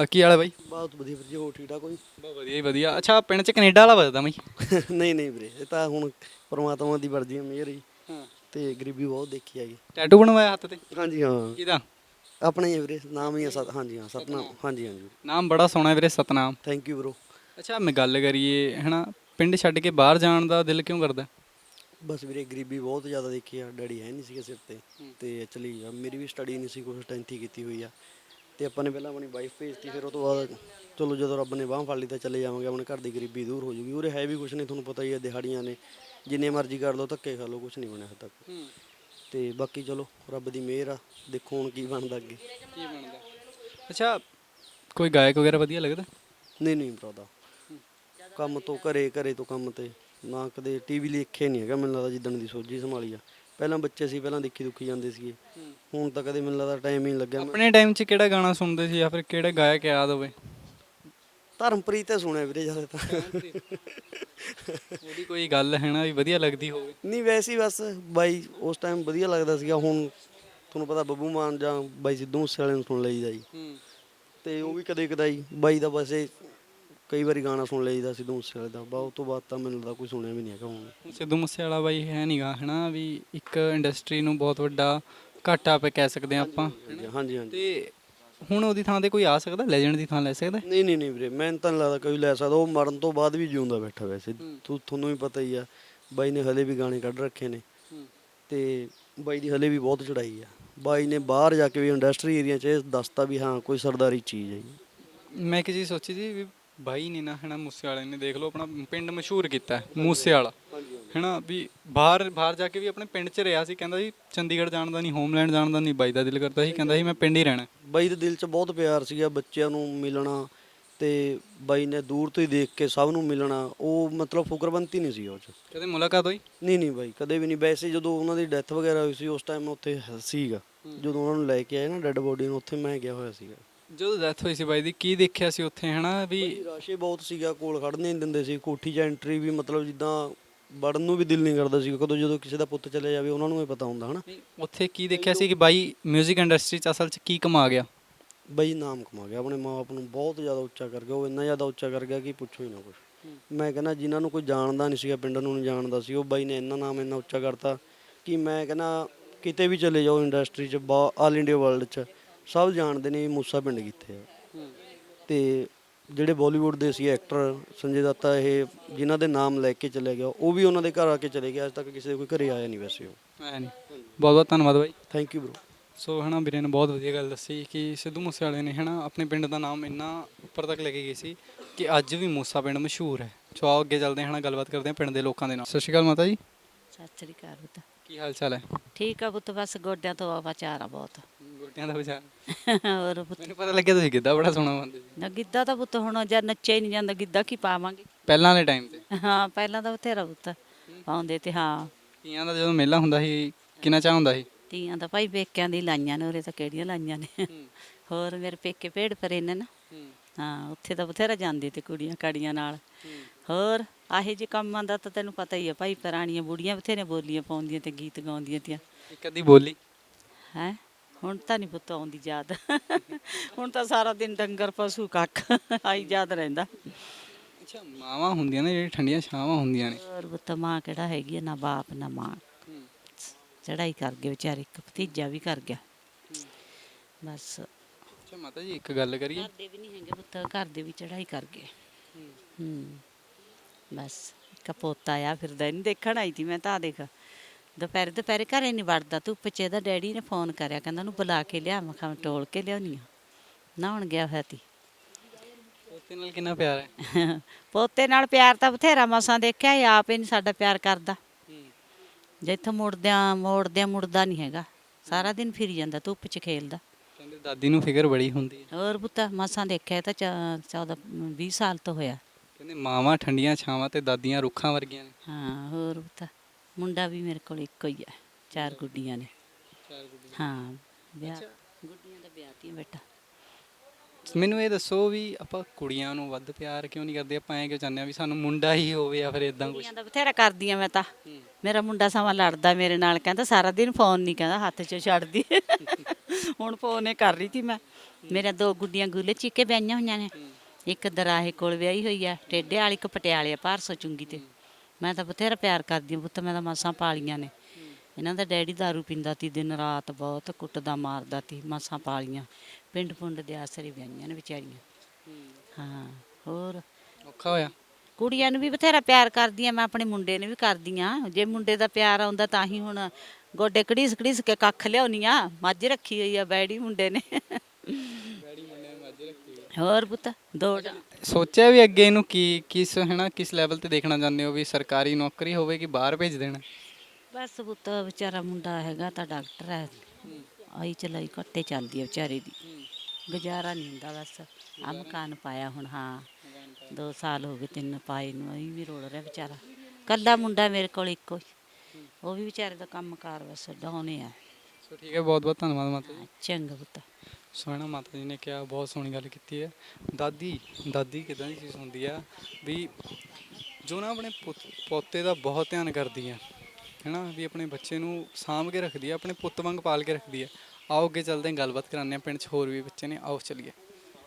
ਅ, ਕੀ ਹਾਲ ਹੈ ਬਾਈ? ਬਹੁਤ ਵਧੀਆ ਵੀਰ ਜੀ ਹੋ ਠੀਕ ਠਾਕ ਕੋਈ ਬਹੁਤ ਵਧੀਆ ਹੀ ਵਧੀਆ। ਅੱਛਾ ਪਿੰਡ 'ਚ ਕੈਨੇਡਾ ਵਾਲਾ ਵੱਜਦਾ ਬਾਈ? ਨਹੀਂ ਨਹੀਂ ਵੀਰੇ ਇਹ ਤਾਂ ਹੁਣ ਪਰਮਾਤਮਾ ਦੀ ਮਰਜ਼ੀ ਹੈ ਮਿਹਰ ਹੀ। ਤੇ ਗਰੀਬੀ ਬਹੁਤ ਦੇਖੀ ਹੈਗੀ। ਟੈਟੂ ਬਣਵਾਇਆ ਹੱਥ ਤੇ? ਹਾਂਜੀ ਹਾਂ। ਕਿਹਦਾ? ਆਪਣਾ ਹੀ ਹੈ ਵੀਰੇ ਨਾਮ ਹੀ ਹੈ ਸਤ ਹਾਂਜੀ ਹਾਂ ਸਤਨਾਮ। ਹਾਂਜੀ ਹਾਂਜੀ। ਨਾਮ ਬੜਾ ਸੋਹਣਾ ਵੀਰੇ ਸਤਨਾਮ। ਥੈਂਕ ਯੂ ਬ్రో ਅੱਛਾ ਮੈਂ ਗੱਲ ਕਰੀਏ ਹਨਾ ਪਿੰਡ ਛੱਡ ਕੇ ਬਾਹਰ ਜਾਣ ਦਾ ਦਿਲ ਕਿਉਂ ਕਰਦਾ? ਬਸ ਵੀਰੇ ਗਰੀਬੀ ਬਹੁਤ ਜ਼ਿਆਦਾ ਦੇਖੀ ਆ ਡੈਡੀ ਹੈ ਨਹੀਂ ਸੀਗੇ ਸਿਰ ਤੇ। ਤੇ ਐਕਚੁਅਲੀ ਮੇਰੀ ਵੀ ਸਟੱਡੀ ਨਹੀਂ ਸੀ ਕੁਛ ਟੈਂਥ ਕੀਤੀ ਹੋਈ ਆ। ਤੇ ਆਪਾਂ ਨੇ ਪਹਿਲਾਂ ਆਪਣੀ ਵਾਈਫ ਭੇਜਤੀ ਫਿਰ ਉਹ ਤੋਂ ਬਾਅਦ ਚਲੋ ਜਦੋਂ ਰੱਬ ਨੇ ਬਾਹ ਫੜ ਲਈ ਤਾਂ ਚਲੇ ਜਾਵਾਂਗੇ ਆਪਣੇ ਘਰ ਦੀ ਗਰੀਬੀ ਦੂਰ ਹੋ ਜੂਗੀ। ਉਰੇ ਹੈ ਵੀ ਕੁਛ ਨਹੀਂ ਤੁਹਾਨੂੰ ਪਤਾ ਹੀ ਹੈ ਦਿਹਾੜੀਆਂ ਨੇ। ਜਿੰਨੇ ਮਰਜ਼ੀ ਕਰ ਲਓ ਧੱਕੇ ਖਾ ਲਓ ਕੁਛ ਨਹੀਂ ਬਣਿਆ ਹਜੇ ਤੱਕ। ਤੇ ਬਾਕੀ ਚਲੋ ਰੱਬ ਦੀ ਮਿਹਰ ਆ। ਦੇਖੋ ਹੁਣ ਕੀ ਬਣਦਾ ਅੱਗੇ। ਕੀ ਬਣਦਾ? ਅੱਛਾ ਕੋਈ ਗਾਇਕ ਵਗੈਰਾ ਵਧੀਆ ਲੱਗਦਾ? ਨਹੀਂ ਨਹੀਂ ਭਰਾਦਾ। ਕੰਮ ਤੋਂ ਘਰੇ ਘਰੇ ਤੋਂ ਕੰਮ ਤੇ ਨਾ ਕਦੇ ਟੀਵੀ ਦੇਖੇ ਨਹੀਂ ਹੈਗਾ ਮੈਨੂੰ ਲੱਗਦਾ ਜਿੱਦਣ ਦੀ ਸੋਝੀ ਸੰਭਾਲੀ ਆ। ਪਹਿਲਾਂ ਬੱਚੇ ਸੀ ਪਹਿਲਾਂ ਦੇਖੀ ਦੁਖੀ ਜਾਂਦੇ ਸੀਗੇ। ਹੁਣ ਤਾਂ ਕਦੇ ਮੈਨੂੰ ਲੱਗਦਾ ਟਾਈਮ ਹੀ ਨਹੀਂ ਲੱਗਿਆ ਮੈਂ ਆਪਣੇ ਟਾਈਮ 'ਚ ਕਿਹੜਾ ਗਾਣਾ ਸੁਣਦੇ ਸੀ ਜਾਂ ਫਿਰ ਕਿਹੜਾ ਗਾਇਕ ਯਾਦ ਹੋਵੇ? ਧਰਮਪ੍ਰੀਤ ਤੇ ਸੁਣਿਆ ਵੀਰੇ ਜ਼ਿਆਦਾ ਤਾਂ। ਉਹਦੀ ਕੋਈ ਗੱਲ ਹੈ ਨਾ ਵੀ ਵਧੀਆ ਲੱਗਦੀ ਹੋਵੇ। ਨਹੀਂ ਵੈਸੇ ਹੀ ਬਸ ਬਾਈ ਉਸ ਟਾਈਮ ਵਧੀਆ ਲੱਗਦਾ ਸੀਗਾ ਹੁਣ ਤੁਹਾਨੂੰ ਪਤਾ ਬੱਬੂ ਮਾਨ ਜਾਂ ਬਾਈ ਸਿੱਧੂ ਮੂਸੇ ਵਾਲੇ ਨੂੰ ਸੁਣ ਲਈਦਾ ਜੀ। ਤੇ ਉਹ ਵੀ ਕਦੇ ਕਦਾਈ ਬਾਈ ਦਾ ਬਸ ਇਹ ਕਈ ਵਾਰੀ ਗਾਣਾ ਸੁਣ ਲਈਦਾ ਸਿੱਧੂ ਮੂਸੇ ਵਾਲੇ ਦਾ ਬਾ ਉਸ ਤੋਂ ਬਾਅਦ ਤਾਂ ਮੈਨੂੰ ਲੱਗਦਾ ਕੋਈ ਸੁਣਿਆ ਵੀ ਨਹੀਂ ਹੈਗਾ ਹੁਣ। ਸਿੱਧੂ ਮੂਸੇਵਾਲਾ ਬਾਈ ਹੈ ਨਹੀਂਗਾ ਹਨਾ ਵੀ ਇੱਕ ਇੰਡਸਟਰੀ ਨੂੰ ਬਹੁਤ ਵੱਡਾ ਘਾਟਾ ਪੇ ਕਹਿ ਸਕਦੇ ਹਾਂ ਆਪਾਂ। ਹਾਂਜੀ ਹਾਂਜੀ ਤੇ ਹੁਣ ਉਹਦੀ ਥਾਂ ਤੇ ਕੋਈ ਆ ਸਕਦਾ? ਲੈਜੈਂਡ ਦੀ ਥਾਂ ਲੈ ਸਕਦਾ? ਨਹੀਂ ਨਹੀਂ ਨਹੀਂ ਵੀਰੇ ਮੈਨੂੰ ਤਾਂ ਨਹੀਂ ਲੱਗਦਾ ਕੋਈ ਲੈ ਸਕਦਾ। ਉਹ ਮਰਨ ਤੋਂ ਬਾਅਦ ਵੀ ਜਿਉਂਦਾ ਬੈਠਾ ਵੈਸੇ। ਤੂੰ ਤੁਹਾਨੂੰ ਵੀ ਪਤਾ ਹੀ ਆ ਬਾਈ ਨੇ ਹਲੇ ਵੀ ਗਾਣੇ ਕੱਢ ਰੱਖੇ ਨੇ। ਤੇ ਬਾਈ ਦੀ ਹਲੇ ਵੀ ਬਹੁਤ ਚੜਾਈ ਆ। ਬਾਈ ਨੇ ਬਾਹਰ ਜਾ ਕੇ ਵੀ ਇੰਡਸਟਰੀ ਏਰੀਆ 'ਚ ਇਹ ਦੱਸਤਾ ਵੀ ਹਾਂ ਕੋਈ ਸਰਦਾਰੀ ਚੀਜ਼ ਹੈ ਜੀ। ਮੈਂ ਇੱਕ ਚੀਜ਼ ਸੋਚੀ ਸੀ ਵੀ ਬਾਈ ਨੇ ਨਾ ਹਨਾ ਮੂਸੇ ਵਾਲੇ ਨੇ ਦੇਖ ਲਓ ਆਪਣਾ ਪਿੰਡ ਮਸ਼ਹੂਰ ਕੀਤਾ ਮੂਸੇ ਵਾਲਾ ਹਨਾ ਵੀ ਬਾਹਰ ਬਾਹਰ ਜਾ ਕੇ ਵੀ ਆਪਣੇ ਪਿੰਡ 'ਚ ਰਿਹਾ ਸੀ ਕਹਿੰਦਾ ਸੀ ਚੰਡੀਗੜ੍ਹ ਜਾਣ ਦਾ ਨਹੀਂ ਹੋਮਲੈਂਡ ਜਾਣ ਦਾ ਨਹੀਂ ਬਾਈ ਦਾ ਦਿਲ ਕਰਦਾ ਸੀ ਕਹਿੰਦਾ ਸੀ ਮੈਂ ਪਿੰਡ ਹੀ ਰਹਿਣਾ। ਬਾਈ ਦੇ ਦਿਲ 'ਚ ਬਹੁਤ ਪਿਆਰ ਸੀਗਾ ਬੱਚਿਆਂ ਨੂੰ ਮਿਲਣਾ ਤੇ ਬਾਈ ਨੇ ਦੂਰ ਤੋਂ ਹੀ ਦੇਖ ਕੇ ਸਭ ਨੂੰ ਮਿਲਣਾ ਉਹ ਮਤਲਬ ਫੁਕਰਬੰਤੀ ਨਹੀਂ ਸੀ ਉਹ 'ਚ। ਕਦੇ ਮੁਲਾਕਾਤ ਹੋਈ? ਨਹੀਂ ਨਹੀਂ ਬਾਈ ਕਦੇ ਵੀ ਨਹੀਂ। ਵੈਸੇ ਜਦੋਂ ਉਹਨਾਂ ਦੀ ਡੈਥ ਵਗੈਰਾ ਹੋਈ ਸੀ ਉਸ ਟਾਈਮ ਉੱਥੇ ਸੀਗਾ। ਜਦੋਂ ਉਹਨਾਂ ਨੂੰ ਲੈ ਕੇ ਆਏ ਨਾ ਡੈੱਡ ਬੋਡੀ ਨੂੰ ਉੱਥੇ ਮੈਂ ਗਿਆ ਹੋਇਆ ਸੀਗਾ। ਜਦੋਂ ਡੈਥ ਹੋਈ ਸੀ ਬਾਈ ਦੀ ਕੀ ਦੇਖਿਆ ਸੀ ਉੱਥੇ ਹਨਾ ਵੀ ਰਾਸ਼ੇ ਬਹੁਤ ਸੀਗਾ ਕੋਲ ਖੜਨ ਨਹੀਂ ਦਿੰਦੇ ਸੀ ਕੋਠੀ 'ਚ ਐਂਟਰੀ ਵੀ ਮਤਲਬ ਜਿੱਦਾਂ ਵੜਨ ਨੂੰ ਵੀ ਦਿਲ ਨਹੀਂ ਕਰਦਾ ਸੀ ਕਦੋਂ ਜਦੋਂ ਕਿਸੇ ਦਾ ਪੁੱਤ ਚਲੇ ਜਾਵੇ ਉਹਨਾਂ ਨੂੰ ਹੀ ਪਤਾ ਹੁੰਦਾ ਹਨਾ। ਉੱਥੇ ਕੀ ਦੇਖਿਆ ਸੀ ਕਿ ਬਾਈ 뮤직 ਇੰਡਸਟਰੀ 'ਚ ਅਸਲ 'ਚ ਕੀ ਕਮਾ ਗਿਆ? ਬਾਈ ਨਾਮ ਕਮਾ ਗਿਆ ਆਪਣੇ ਮਾਪੇ ਨੂੰ ਬਹੁਤ ਜ਼ਿਆਦਾ ਉੱਚਾ ਕਰ ਗਿਆ ਉਹ ਇੰਨਾ ਜ਼ਿਆਦਾ ਉੱਚਾ ਕਰ ਗਿਆ ਕਿ ਪੁੱਛੋ ਹੀ ਨਾ ਕੁਛ। ਮੈਂ ਕਹਿੰਦਾ ਜਿਨ੍ਹਾਂ ਨੂੰ ਕੋਈ ਜਾਣਦਾ ਨਹੀਂ ਸੀਗਾ ਪਿੰਡ ਨੂੰ ਨਹੀਂ ਜਾਣਦਾ ਸੀ ਉਹ ਬਾਈ ਨੇ ਇੰਨਾ ਨਾਮ ਇੰਨਾ ਉੱਚਾ ਕਰਤਾ ਕਿ ਮੈਂ ਕਹਿੰਦਾ ਕਿਤੇ ਵੀ ਚਲੇ ਜਾਓ ਇੰਡਸਟਰੀ 'ਚ ਆਲ ਇੰਡੀਆ ਵਰਲਡ 'ਚ। ਸਭ ਜਾਣਦੇ ਨੇ ਮੂਸਾ ਪਿੰਡ ਕਿੱਥੇ ਆ। ਤੇ ਜਿਹੜੇ ਬਾਲੀਵੁੱਡ ਦੇ ਸੀ ਐਕਟਰ ਸੰਜੇ ਦੱਤਾ ਇਹ ਜਿਨ੍ਹਾਂ ਦੇ ਨਾਮ ਲੈ ਕੇ ਚਲੇ ਗਿਆ ਉਹ ਵੀ ਉਹਨਾਂ ਦੇ ਘਰ ਆ ਕੇ ਚਲੇ ਗਿਆ ਅੱਜ ਤੱਕ ਕਿਸੇ ਦੇ ਕੋਈ ਘਰੇ ਆਇਆ ਨਹੀਂ ਵੈਸੇ ਉਹ। ਐ ਨਹੀਂ। ਬਹੁਤ ਬਹੁਤ ਧੰਨਵਾਦ ਬਾਈ। ਥੈਂਕ ਯੂ ਬ్రో ਸੋ ਹਨਾ ਵੀਰੇ ਨੇ ਬਹੁਤ ਵਧੀਆ ਗੱਲ ਦੱਸੀ ਕਿ ਸਿੱਧੂ ਮੂਸੇਵਾਲੇ ਨੇ ਹਨਾ ਆਪਣੇ ਪਿੰਡ ਦਾ ਨਾਮ ਇੰਨਾ ਉੱਪਰ ਤੱਕ ਲੈ ਕੇ ਗਏ ਸੀ ਕਿ ਅੱਜ ਵੀ ਮੂਸਾ ਪਿੰਡ ਮਸ਼ਹੂਰ ਹੈ। ਸੋ ਆਓ ਅੱਗੇ ਚੱਲਦੇ ਹਾਂ ਹਨਾ ਗੱਲਬਾਤ ਕਰਦੇ ਹਾਂ ਪਿੰਡ ਦੇ ਲੋਕਾਂ ਦੇ ਨਾਲ। ਸਤਿ ਸ਼੍ਰੀ ਅਕਾਲ ਮਾਤਾ ਜੀ। ਸਤਿ ਸ੍ਰੀ ਅਕਾਲ ਪੁੱਤ। ਕੀ ਹਾਲ ਚਾਲ ਹੈ? ਠੀਕ ਆ ਪੁੱਤ ਬਸ ਗੋਡਿਆਂ ਤੋਂ ਆਵਾ ਚਾਰਾ ਬਹੁਤ। ਗੋਟਿਆਂ ਦਾ ਵਿਚਾਰ ਹੋਰ ਪੁੱਤ। ਮੈਨੂੰ ਪਤਾ ਲੱਗਿਆ ਤੁਸੀਂ ਕਿੱਦਾਂ ਬੜਾ ਸੋਹਣਾ ਸੀ। ਨਾ ਗਿੱਧਾ ਤਾਂ ਪੁੱਤ ਹੁਣ ਜਦ ਨੱਚਿਆ ਹੀ ਨਹੀਂ ਜਾਂਦਾ ਗਿੱਧਾ ਕੀ ਪਾਵਾਂਗੇ? ਪਹਿਲਾਂ ਵਾਲੇ ਟਾਈਮ ਤੇ। ਹਾਂ ਪਹਿਲਾਂ ਤਾਂ ਬਥੇਰਾ ਪੁੱਤ ਪਾਉਂਦੇ ਤੇ ਹਾਂ। ਤੀਆਂ ਦਾ ਜਦੋਂ ਮੇਲਾ ਹੁੰਦਾ ਸੀ ਕਿੰਨਾ ਚਾਹ ਹੁੰਦਾ ਸੀ? ਤੀਆਂ ਤਾਂ ਭਾਈ ਪੇਕਿਆਂ ਦੀ ਲਾਈਆਂ ਨੇ ਉਰੇ ਤਾਂ ਕਿਹੜੀਆਂ ਲਾਈਆਂ ਨੇ। ਹੋਰ ਮੇਰੇ ਪੇਕੇ ਭੇੜ ਪਰੇ ਨੇ ਨਾ। ਹਾਂ। ਉੱਥੇ ਤਾਂ ਬਥੇਰਾ ਜਾਂਦੇ ਤੇ ਕੁੜੀਆਂ ਕਾੜੀਆਂ ਨਾਲ। ਹੋਰ ਆਹੇ ਜੇ ਕੰਮਾਂ ਦਾ ਤਾਂ ਤੈਨੂੰ ਪਤਾ ਹੀ ਆ ਭਾਈ ਪੁਰਾਣੀਆਂ ਬੁੜੀਆਂ ਬਥੇਰੇ ਬੋਲੀਆਂ ਪਾਉਂਦੀਆਂ ਤੇ ਗੀਤ ਗਾਉਂਦੀਆਂ ਤੀਆਂ। ਇੱਕ ਅੱਧੀ ਬੋਲੀ। ਹੈ? ਹੁਣ ਤਾਂ ਨਹੀਂ ਪੁੱਤ ਆਉਂਦੀ ਯਾਦ। ਹੁਣ ਤਾਂ ਸਾਰਾ ਦਿਨ ਡੰਗਰ ਪਸ਼ੂ ਕੱਖ ਆਈ ਯਾਦ ਰਹਿੰਦਾ। ਅੱਛਾ ਮਾਵਾਂ ਹੁੰਦੀਆਂ ਨੇ ਜਿਹੜੀ ਠੰਡੀਆਂ ਛਾਵਾਂ ਹੁੰਦੀਆਂ ਨੇ। ਹੋਰ ਪੁੱਤ ਮਾਂ ਕਿਹੜਾ ਹੈਗੀ ਆ, ਨਾ ਬਾਪ ਨਾ ਮਾਂ। ਚੜਾਈ ਕਰ ਗਏ ਵਿਚਾਰੇ ਇੱਕ ਭਤੀਜਾ ਵੀ ਕਰ ਗਿਆ। ਬਸ। ਅੱਛਾ ਮਾਤਾ ਜੀ ਇੱਕ ਗੱਲ ਕਰੀਏ। ਘਰ ਦੇ ਵੀ ਨਹੀਂ ਹੈਗੇ ਪੁੱਤ ਘਰ ਦੇ ਵੀ ਚੜਾਈ ਕਰ ਗਏ। ਹੂੰ। ਬਸ ਇੱਕ ਪੋਤਾ ਆ ਫਿਰਦਾ ਨਹੀਂ ਦੇਖਣ ਆਈ ਸੀ ਮੈਂ ਤਾਂ ਆਹ ਦੇਖ। ਦੁਪਹਿਰ ਦੁਪਹਿਰੇ ਘਰੇ ਨਹੀਂ ਵੜਦਾ। ਧੁੱਪ ਚ ਇਹਦਾ ਡੈਡੀ ਨੇ ਫੋਨ ਕਰਿਆ ਕਹਿੰਦਾ ਉਹਨੂੰ ਬੁਲਾ ਕੇ ਲਿਆ ਮੈਂ ਕਿਹਾ ਟੋਲ ਕੇ ਲਿਆਉਣੀ ਆ। ਨਹਾਉਣ ਗਿਆ ਹੋਇਆ ਤੀ। ਪੋਤੇ ਨਾਲ ਕਿੰਨਾ ਪਿਆਰ ਹੈ? ਪੋਤੇ ਨਾਲ ਪਿਆਰ ਤਾਂ ਬਥੇਰਾ ਮਸਾਂ ਦੇਖਿਆ ਇਹ ਆਪ ਹੀ ਨਹੀਂ ਸਾਡਾ ਪਿਆਰ ਕਰਦਾ। ਜਿੱਥੇ ਮੁੜਦਿਆਂ ਮੋੜਦਿਆਂ ਮੁੜਦਾ ਨਹੀਂ ਹੈਗਾ। ਸਾਰਾ ਦਿਨ ਫਿਰ ਜਾਂਦਾ ਧੁੱਪ 'ਚ ਖੇਲਦਾ। ਕਹਿੰਦੇ ਦਾਦੀ ਨੂੰ ਫਿਕਰ ਬੜੀ ਹੁੰਦੀ ਹੈ। ਹੋਰ ਪੁੱਤ ਮਸਾਂ ਦੇਖਿਆ ਤਾਂ 14 20 ਸਾਲ ਤੋਂ ਹੋਇਆ। ਕਹਿੰਦੇ ਮਾਵਾਂ ਠੰਡੀਆਂ ਛਾਵਾਂ ਤੇ ਦਾਦੀਆਂ ਰੁੱਖਾਂ ਵਰਗੀਆਂ ਨੇ। ਹਾਂ ਹੋਰ ਪੁੱਤ। ਮੁੰਡਾ ਵੀ ਮੇਰੇ ਕੋਲ ਇੱਕੋ ਹੀ ਹੈ ਚਾਰ ਗੁੱਡੀਆਂ ਨੇ। ਹਾਂ ਵਿਆਹ ਗੁੱਡੀਆਂ ਦਾ ਵਿਆਹ ਤੀ ਬੇਟਾ। ਮੈਨੂੰ ਇਹ ਦੱਸੋ ਵੀ ਆਪਾਂ ਕੁੜੀਆਂ ਨੂੰ ਵੱਧ ਪਿਆਰ ਕਿਉਂ ਨਹੀਂ ਕਰਦੇ? ਆਪਾਂ ਐਂ ਕਿਉਂ ਚਾਹੁੰਦੇ ਆ ਵੀ ਸਾਨੂੰ ਮੁੰਡਾ ਹੀ ਹੋਵੇ ਜਾਂ ਫਿਰ ਇਦਾਂ ਕੁਝ ਕੁੜੀਆਂ ਦਾ ਬਥੇਰਾ ਕਰਦੀਆਂ ਮੈਂ ਤਾਂ। ਮੇਰਾ ਮੁੰਡਾ ਸਮਾਂ ਲੜਦਾ ਮੇਰੇ ਨਾਲ ਕਹਿੰਦਾ ਸਾਰਾ ਦਿਨ ਫੋਨ ਨਹੀਂ ਕਹਿੰਦਾ ਹੱਥ 'ਚ ਛੱਡਦੀ। ਹੁਣ ਫੋਨ ਕਰ ਰਹੀ ਸੀ ਮੈਂ। ਮੇਰਾ ਦੋ ਗੁੱਡੀਆਂ ਗੁੱਲੇ ਚੀਕੇ ਵਿਆਹੀਆਂ ਹੋਈਆਂ ਨੇ। ਇੱਕ ਦਰਾਹੇ ਕੋਲ ਵਿਆਹੀ ਹੋਈ ਆ ਟੇਡੇ ਵਾਲੀ ਇੱਕ ਪਟਿਆਲੇ ਆ ਭਾਰਸੋ ਚੁੰਗੀ ਤੇ। ਮੈਂ ਤਾਂ ਬਥੇਰਾ ਪਿਆਰ ਕਰਦੀ ਹਾਂ ਪੁੱਤ ਮੈਂ ਤਾਂ ਮਾਸਾਂ ਪਾਲੀਆਂ ਨੇ। ਇਹਨਾਂ ਦਾ ਡੈਡੀ दारू ਪੀਂਦਾ ਤੀ ਦਿਨ ਰਾਤ ਬਹੁਤ ਕੁੱਟਦਾ ਮਾਰਦਾ ਤੀ ਮਾਸਾਂ ਪਾਲੀਆਂ। ਪਿੰਡ ਪੁੰਡ ਦੇ ਆਸਰੇ ਵਿਆਹੀਆਂ ਨੇ ਵਿਚਾਰੀਆਂ। ਹਾਂ ਹੋਰ? ਔਖਾ ਹੋਇਆ? ਕੁੜੀਆਂ ਨੂੰ ਵੀ ਬਥੇਰਾ ਪਿਆਰ ਕਰਦੀ ਆ ਮੈਂ ਆਪਣੇ ਮੁੰਡੇ ਨੂੰ ਵੀ ਕਰਦੀ ਆ ਜੇ ਮੁੰਡੇ ਦਾ ਪਿਆਰ ਆਉਂਦਾ ਤਾਂ ਹੀ ਹੁਣ ਗੋਡੇ ਕੜੀਸ ਕੜੀਸ ਕੇ ਕੱਖ ਲਿਆਉਣੀ ਆ। ਮੱਝ ਰੱਖੀ ਹੋਈ ਆ ਬੈੜੀ ਮੁੰਡੇ ਨੇ। ਹੋਰ ਪੁੱਤ ਦੋ ਸੋਚਿਆ ਵੀ ਅੱਗੇ ਇਹਨੂੰ ਕੀ ਕਿਸ ਹੈਨਾ ਕਿਸ ਲੈਵਲ ਤੇ ਦੇਖਣਾ ਚਾਹੁੰਦੇ ਹੋ ਵੀ ਸਰਕਾਰੀ ਨੌਕਰੀ ਹੋਵੇ ਕਿ ਬਾਹਰ ਭੇਜ ਦੇਣਾ? ਬਸ ਪੁੱਤ ਵਿਚਾਰਾ ਮੁੰਡਾ ਹੈਗਾ ਤਾਂ ਡਾਕਟਰ ਹੈ। ਆਈ ਚਲਾਈ ਕੱਟੇ ਚੱਲਦੀ ਆ ਵਿਚਾਰੇ ਦੀ। ਗੁਜ਼ਾਰਾ ਨਹੀਂ ਹੁੰਦਾ ਬਸ। ਆ ਮਕਾਨ ਪਾਇਆ ਹੁਣ ਹਾਂ। 2 ਸਾਲ ਹੋ ਗਏ ਤਿੰਨ ਪਾਏ ਨੂੰ ਇਹ ਵੀ ਰੋਲ ਰਿਹਾ ਵਿਚਾਰਾ। ਕੱਲਾ ਮੁੰਡਾ ਮੇਰੇ ਕੋਲ ਇੱਕੋ ਹੀ। ਉਹ ਵੀ ਵਿਚਾਰੇ ਦਾ ਕੰਮ ਕਾਰ ਬਸ ਡਾਉਨੇ ਆ। ਸੋ ਠੀਕ ਹੈ ਬਹੁਤ ਬਹੁਤ ਧੰਨਵਾਦ ਮਾਤਾ ਜੀ। ਚੰਗਾ ਪੁੱਤ। ਸੋਹਣਾ ਮਾਤਾ ਜੀ ਨੇ ਕਿਹਾ ਬਹੁਤ ਸੋਹਣੀ ਗੱਲ ਕੀਤੀ ਹੈ। ਦਾਦੀ ਦਾਦੀ ਕਿਦਾਂ ਦੀ ਚੀਜ਼ ਹੁੰਦੀ ਆ ਵੀ ਜੋ ਨਾ ਆਪਣੇ ਪੁੱਤ- ਪੋਤੇ ਦਾ ਬਹੁਤ ਧਿਆਨ ਕਰਦੀ ਹੈ ਹੈਨਾ ਵੀ ਆਪਣੇ ਬੱਚੇ ਨੂੰ ਸਾਂਭ ਕੇ ਰੱਖਦੀ ਹੈ ਆਪਣੇ ਪੁੱਤ ਵਾਂਗ ਪਾਲ ਕੇ ਰੱਖਦੀ ਹੈ ਆਓ ਅੱਗੇ ਚੱਲਦੇ ਹਾਂ ਗੱਲਬਾਤ ਕਰਾਉਂਦੇ ਹਾਂ ਪਿੰਡ 'ਚ ਹੋਰ ਵੀ ਬੱਚੇ ਨੇ ਆਓ ਚੱਲੀਏ।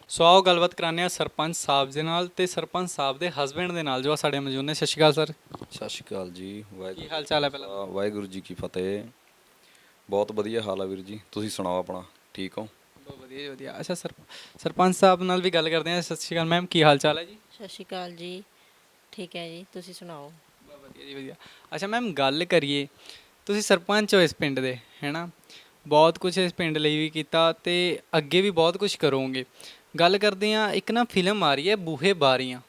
ਸੋ ਆਓ ਗੱਲਬਾਤ ਕਰਾਉਂਦੇ ਹਾਂ ਸਰਪੰਚ ਸਾਹਿਬ ਦੇ ਨਾਲ ਤੇ ਸਰਪੰਚ ਸਾਹਿਬ ਦੇ ਹਸਬੰਡ ਦੇ ਨਾਲ ਜੋ ਸਾਡੇ ਮੌਜੂਦ ਨੇ। ਸਤਿ ਸ਼੍ਰੀ ਅਕਾਲ ਸਰ। ਸਤਿ ਸ਼੍ਰੀ ਅਕਾਲ ਜੀ ਕੀ ਵਾਹਿਗੁਰੂ ਹਾਲ ਚਾਲ ਹੈ ਪਹਿਲਾਂ? ਵਾਹਿਗੁਰੂ ਜੀ ਕੀ ਫਤਿਹ। ਬਹੁਤ ਵਧੀਆ ਹਾਲ ਆ ਵੀਰ ਜੀ ਤੁਸੀਂ ਸੁਣਾਓ ਆਪਣਾ ਠੀਕ ਹੋ? ਵਧੀਆ ਜੀ, ਵਧੀਆ। ਅੱਛਾ ਸਰ ਸਰਪੰਚ ਸਾਹਿਬ ਨਾਲ ਵੀ ਗੱਲ ਕਰਦੇ ਹਾਂ। ਸਤਿ ਸ਼੍ਰੀ ਅਕਾਲ ਮੈਮ ਕੀ ਹਾਲ ਚਾਲ ਹੈ ਜੀ? ਸਤਿ ਸ਼੍ਰੀ ਅਕਾਲ ਜੀ। ਠੀਕ ਹੈ ਜੀ ਤੁਸੀਂ ਸੁਣਾਓ? ਬਹੁਤ ਵਧੀਆ ਜੀ ਵਧੀਆ। ਅੱਛਾ ਮੈਮ ਗੱਲ ਕਰੀਏ। ਤੁਸੀਂ ਸਰਪੰਚ ਹੋ ਇਸ ਪਿੰਡ ਦੇ ਹੈਨਾ? ਬਹੁਤ ਕੁਝ ਇਸ ਪਿੰਡ ਲਈ ਵੀ ਕੀਤਾ ਤੇ ਅੱਗੇ ਵੀ ਬਹੁਤ ਕੁਝ ਕਰੋਗੇ। ਗੱਲ ਕਰਦੇ ਆ ਇੱਕ ਨਾ ਫਿਲਮ ਆ ਰਹੀ ਹੈ ਬੂਹੇ ਬਾਰੀਆਂ।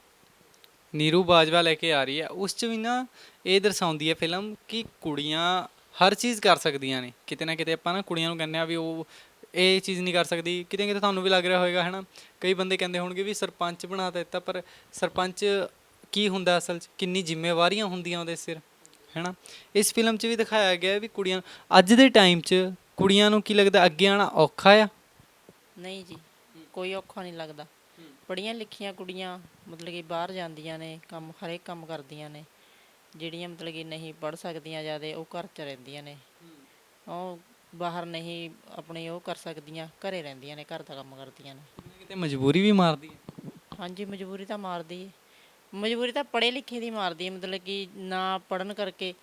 ਨੀਰੂ ਬਾਜਵਾ ਲੈ ਕੇ ਆ ਰਹੀ ਹੈ। ਉਸ 'ਚ ਵੀ ਨਾ ਇਹ ਦਰਸਾਉਂਦੀ ਹੈ ਫਿਲਮ ਕਿ ਕੁੜੀਆਂ ਹਰ ਚੀਜ਼ ਕਰ ਸਕਦੀਆਂ ਨੇ। ਕਿਤੇ ਨਾ ਕਿਤੇ ਆਪਾਂ ਨਾ ਕੁੜੀਆਂ ਨੂੰ ਕਹਿੰਦੇ ਆ ਵੀ ਉਹ ਇਹ ਚੀਜ਼ ਨਹੀਂ ਕਰ ਸਕਦੀ। ਕਿਤੇ ਕਿਤੇ ਤੁਹਾਨੂੰ ਵੀ ਲੱਗ ਰਿਹਾ ਹੋਵੇਗਾ, ਹੈਨਾ। ਕਈ ਬੰਦੇ ਕਹਿੰਦੇ ਹੋਣਗੇ ਵੀ ਸਰਪੰਚ ਬਣਾ ਤਾਂ ਦਿੱਤਾ, ਪਰ ਸਰਪੰਚ ਕੀ ਹੁੰਦਾ ਅਸਲ 'ਚ? ਕਿੰਨੀ ਜ਼ਿੰਮੇਵਾਰੀਆਂ ਹੁੰਦੀਆਂ ਉਹਦੇ ਸਿਰ, ਹੈਨਾ। ਇਸ ਫਿਲਮ 'ਚ ਵੀ ਦਿਖਾਇਆ ਗਿਆ ਵੀ ਕੁੜੀਆਂ, ਅੱਜ ਦੇ ਟਾਈਮ 'ਚ ਕੁੜੀਆਂ ਨੂੰ ਕੀ ਲੱਗਦਾ, ਅੱਗੇ ਆਣਾ ਔਖਾ ਆ? ਨਹੀਂ ਜੀ, ਕੋਈ ਔਖਾ ਨਹੀਂ ਲੱਗਦਾ। ਪੜੀਆਂ ਲਿਖੀਆਂ ਕੁੜੀਆਂ ਮਤਲਬ ਕਿ ਬਾਹਰ ਜਾਂਦੀਆਂ ਨੇ, ਕੰਮ, ਹਰੇਕ ਕੰਮ ਕਰਦੀਆਂ ਨੇ। ਜਿਹੜੀਆਂ ਮਤਲਬ ਕਿ ਨਹੀਂ ਪੜ ਸਕਦੀਆਂ ਜ਼ਿਆਦਾ, ਉਹ ਘਰ 'ਚ ਰਹਿੰਦੀਆਂ ਨੇ। ਉਹ ਬਾਹਰ ਨਹੀਂ ਆਪਣੀ ਉਹ ਕਰ ਸਕਦੀਆਂ ਘਰੇ ਰਹਿੰਦੀਆਂ ਨੇ ਘਰ ਦਾ ਕੰਮ ਕਰਦੀਆਂ ਨੇ। ਕਿਤੇ ਮਜਬੂਰੀ ਵੀ ਮਾਰਦੀ ਹੈ? ਹਾਂਜੀ ਮਜਬੂਰੀ ਤਾਂ ਮਾਰਦੀ ਹੈ। ਮਜਬੂਰੀ ਤਾਂ ਪੜ੍ਹੇ ਲਿਖੇ ਦੀ ਮਾਰਦੀ ਹੈ ਮਤਲਬ ਕਿ ਨਾ ਪੜਨ ਕਰਕੇ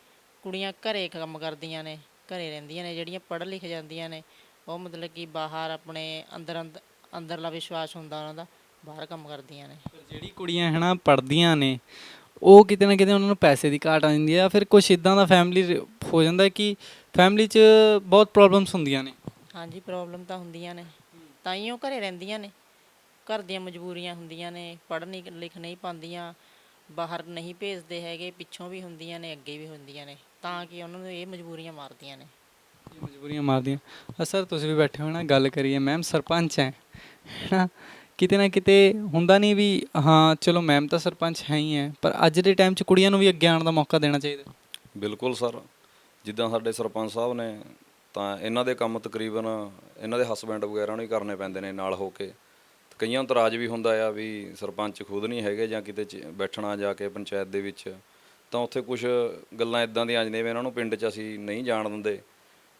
ਕੁੜੀਆਂ ਘਰੇ ਕੰਮ ਕਰਦੀਆਂ ਨੇ ਘਰੇ ਰਹਿੰਦੀਆਂ ਨੇ ਜਿਹੜੀਆਂ ਪੜ੍ਹ ਲਿਖ ਜਾਂਦੀਆਂ ਨੇ ਉਹ ਮਤਲਬ ਕਿ ਬਾਹਰ ਆਪਣੇ ਅੰਦਰ ਅੰਦ- ਅੰਦਰਲਾ ਵਿਸ਼ਵਾਸ ਹੁੰਦਾ ਉਹਨਾਂ ਦਾ ਬਾਹਰ ਕੰਮ ਕਰਦੀਆਂ ਨੇ। ਪਰ ਜਿਹੜੀ ਕੁੜੀਆਂ ਹਨਾ ਪੜ੍ਹਦੀਆਂ ਨੇ ਉਹ ਕਿਤੇ ਨਾ ਕਿਤੇ ਉਹਨਾਂ ਨੂੰ ਪੈਸੇ ਦੀ ਘਾਟ ਆ ਜਾਂਦੀ ਹੈ ਫਿਰ ਕੁਝ ਇਦਾਂ ਦਾ ਫੈਮਿਲੀ ਹੋ ਜਾਂਦਾ ਹੈ ਕਿ ਫੈਮਿਲੀ 'ਚ ਬਹੁਤ ਪ੍ਰੋਬਲਮਸ ਹੁੰਦੀਆਂ ਨੇ। ਹਾਂਜੀ ਪ੍ਰੋਬਲਮ ਤਾਂ ਹੁੰਦੀਆਂ ਨੇ। ਤਾਂ ਹੀ ਉਹ ਘਰੇ ਰਹਿੰਦੀਆਂ ਨੇ। ਘਰ ਦੀਆਂ ਮਜਬੂਰੀਆਂ ਹੁੰਦੀਆਂ ਨੇ ਪੜ੍ਹ ਨਹੀਂ ਲਿਖ ਨਹੀਂ ਪਾਉਂਦੀਆਂ ਬਾਹਰ ਨਹੀਂ ਭੇਜਦੇ ਹੈਗੇ ਪਿੱਛੋਂ ਵੀ ਹੁੰਦੀਆਂ ਨੇ ਅੱਗੇ ਵੀ ਹੁੰਦੀਆਂ ਨੇ। ਤਾਂ ਕਿ ਉਹਨਾਂ ਨੂੰ ਇਹ ਮਜਬੂਰੀਆਂ ਮਾਰਦੀਆਂ ਨੇ। ਇਹ ਮਜਬੂਰੀਆਂ ਮਾਰਦੀਆਂ। ਆ ਸਰ ਤੁਸੀਂ ਵੀ ਬੈਠੇ ਹੋ ਨਾ ਗੱਲ ਕਰੀਏ ਮੈਮ ਸਰਪੰਚ ਹੈ ਹੈਨਾ? ਕਿਤੇ ਨਾ ਕਿਤੇ ਹੁੰਦਾ ਨਹੀਂ ਵੀ ਹਾਂ ਚਲੋ ਮੈਮ ਤਾਂ ਸਰਪੰਚ ਹੈ ਹੀ ਹੈ ਪਰ ਅੱਜ ਦੇ ਟਾਈਮ 'ਚ ਕੁੜੀਆਂ ਨੂੰ ਵੀ ਅੱਗੇ ਆਉਣ ਦਾ ਮੌਕਾ ਦੇਣਾ ਚਾਹੀਦਾ। ਬਿਲਕੁਲ ਸਰ ਜਿੱਦਾਂ ਸਾਡੇ ਸਰਪੰਚ ਸਾਹਿਬ ਨੇ, ਤਾਂ ਇਹਨਾਂ ਦੇ ਕੰਮ ਤਕਰੀਬਨ ਇਹਨਾਂ ਦੇ ਹਸਬੈਂਡ ਵਗੈਰਾ ਨੂੰ ਹੀ ਕਰਨੇ ਪੈਂਦੇ ਨੇ ਨਾਲ ਹੋ ਕੇ। ਕਈਆਂ ਨੂੰ ਇਤਰਾਜ਼ ਵੀ ਹੁੰਦਾ ਆ ਵੀ ਸਰਪੰਚ ਖੁਦ ਨਹੀਂ ਹੈਗੇ ਜਾਂ ਕਿਤੇ ਚ- ਬੈਠਣਾ ਜਾ ਕੇ ਪੰਚਾਇਤ ਦੇ ਵਿੱਚ। ਤਾਂ ਉੱਥੇ ਕੁਝ ਗੱਲਾਂ ਇਦਾਂ ਦੀਆਂ ਆ ਜਾਂਦੀਆਂ ਵੀ ਇਹਨਾਂ ਨੂੰ ਪਿੰਡ 'ਚ ਅਸੀਂ ਨਹੀਂ ਜਾਣ ਦਿੰਦੇ,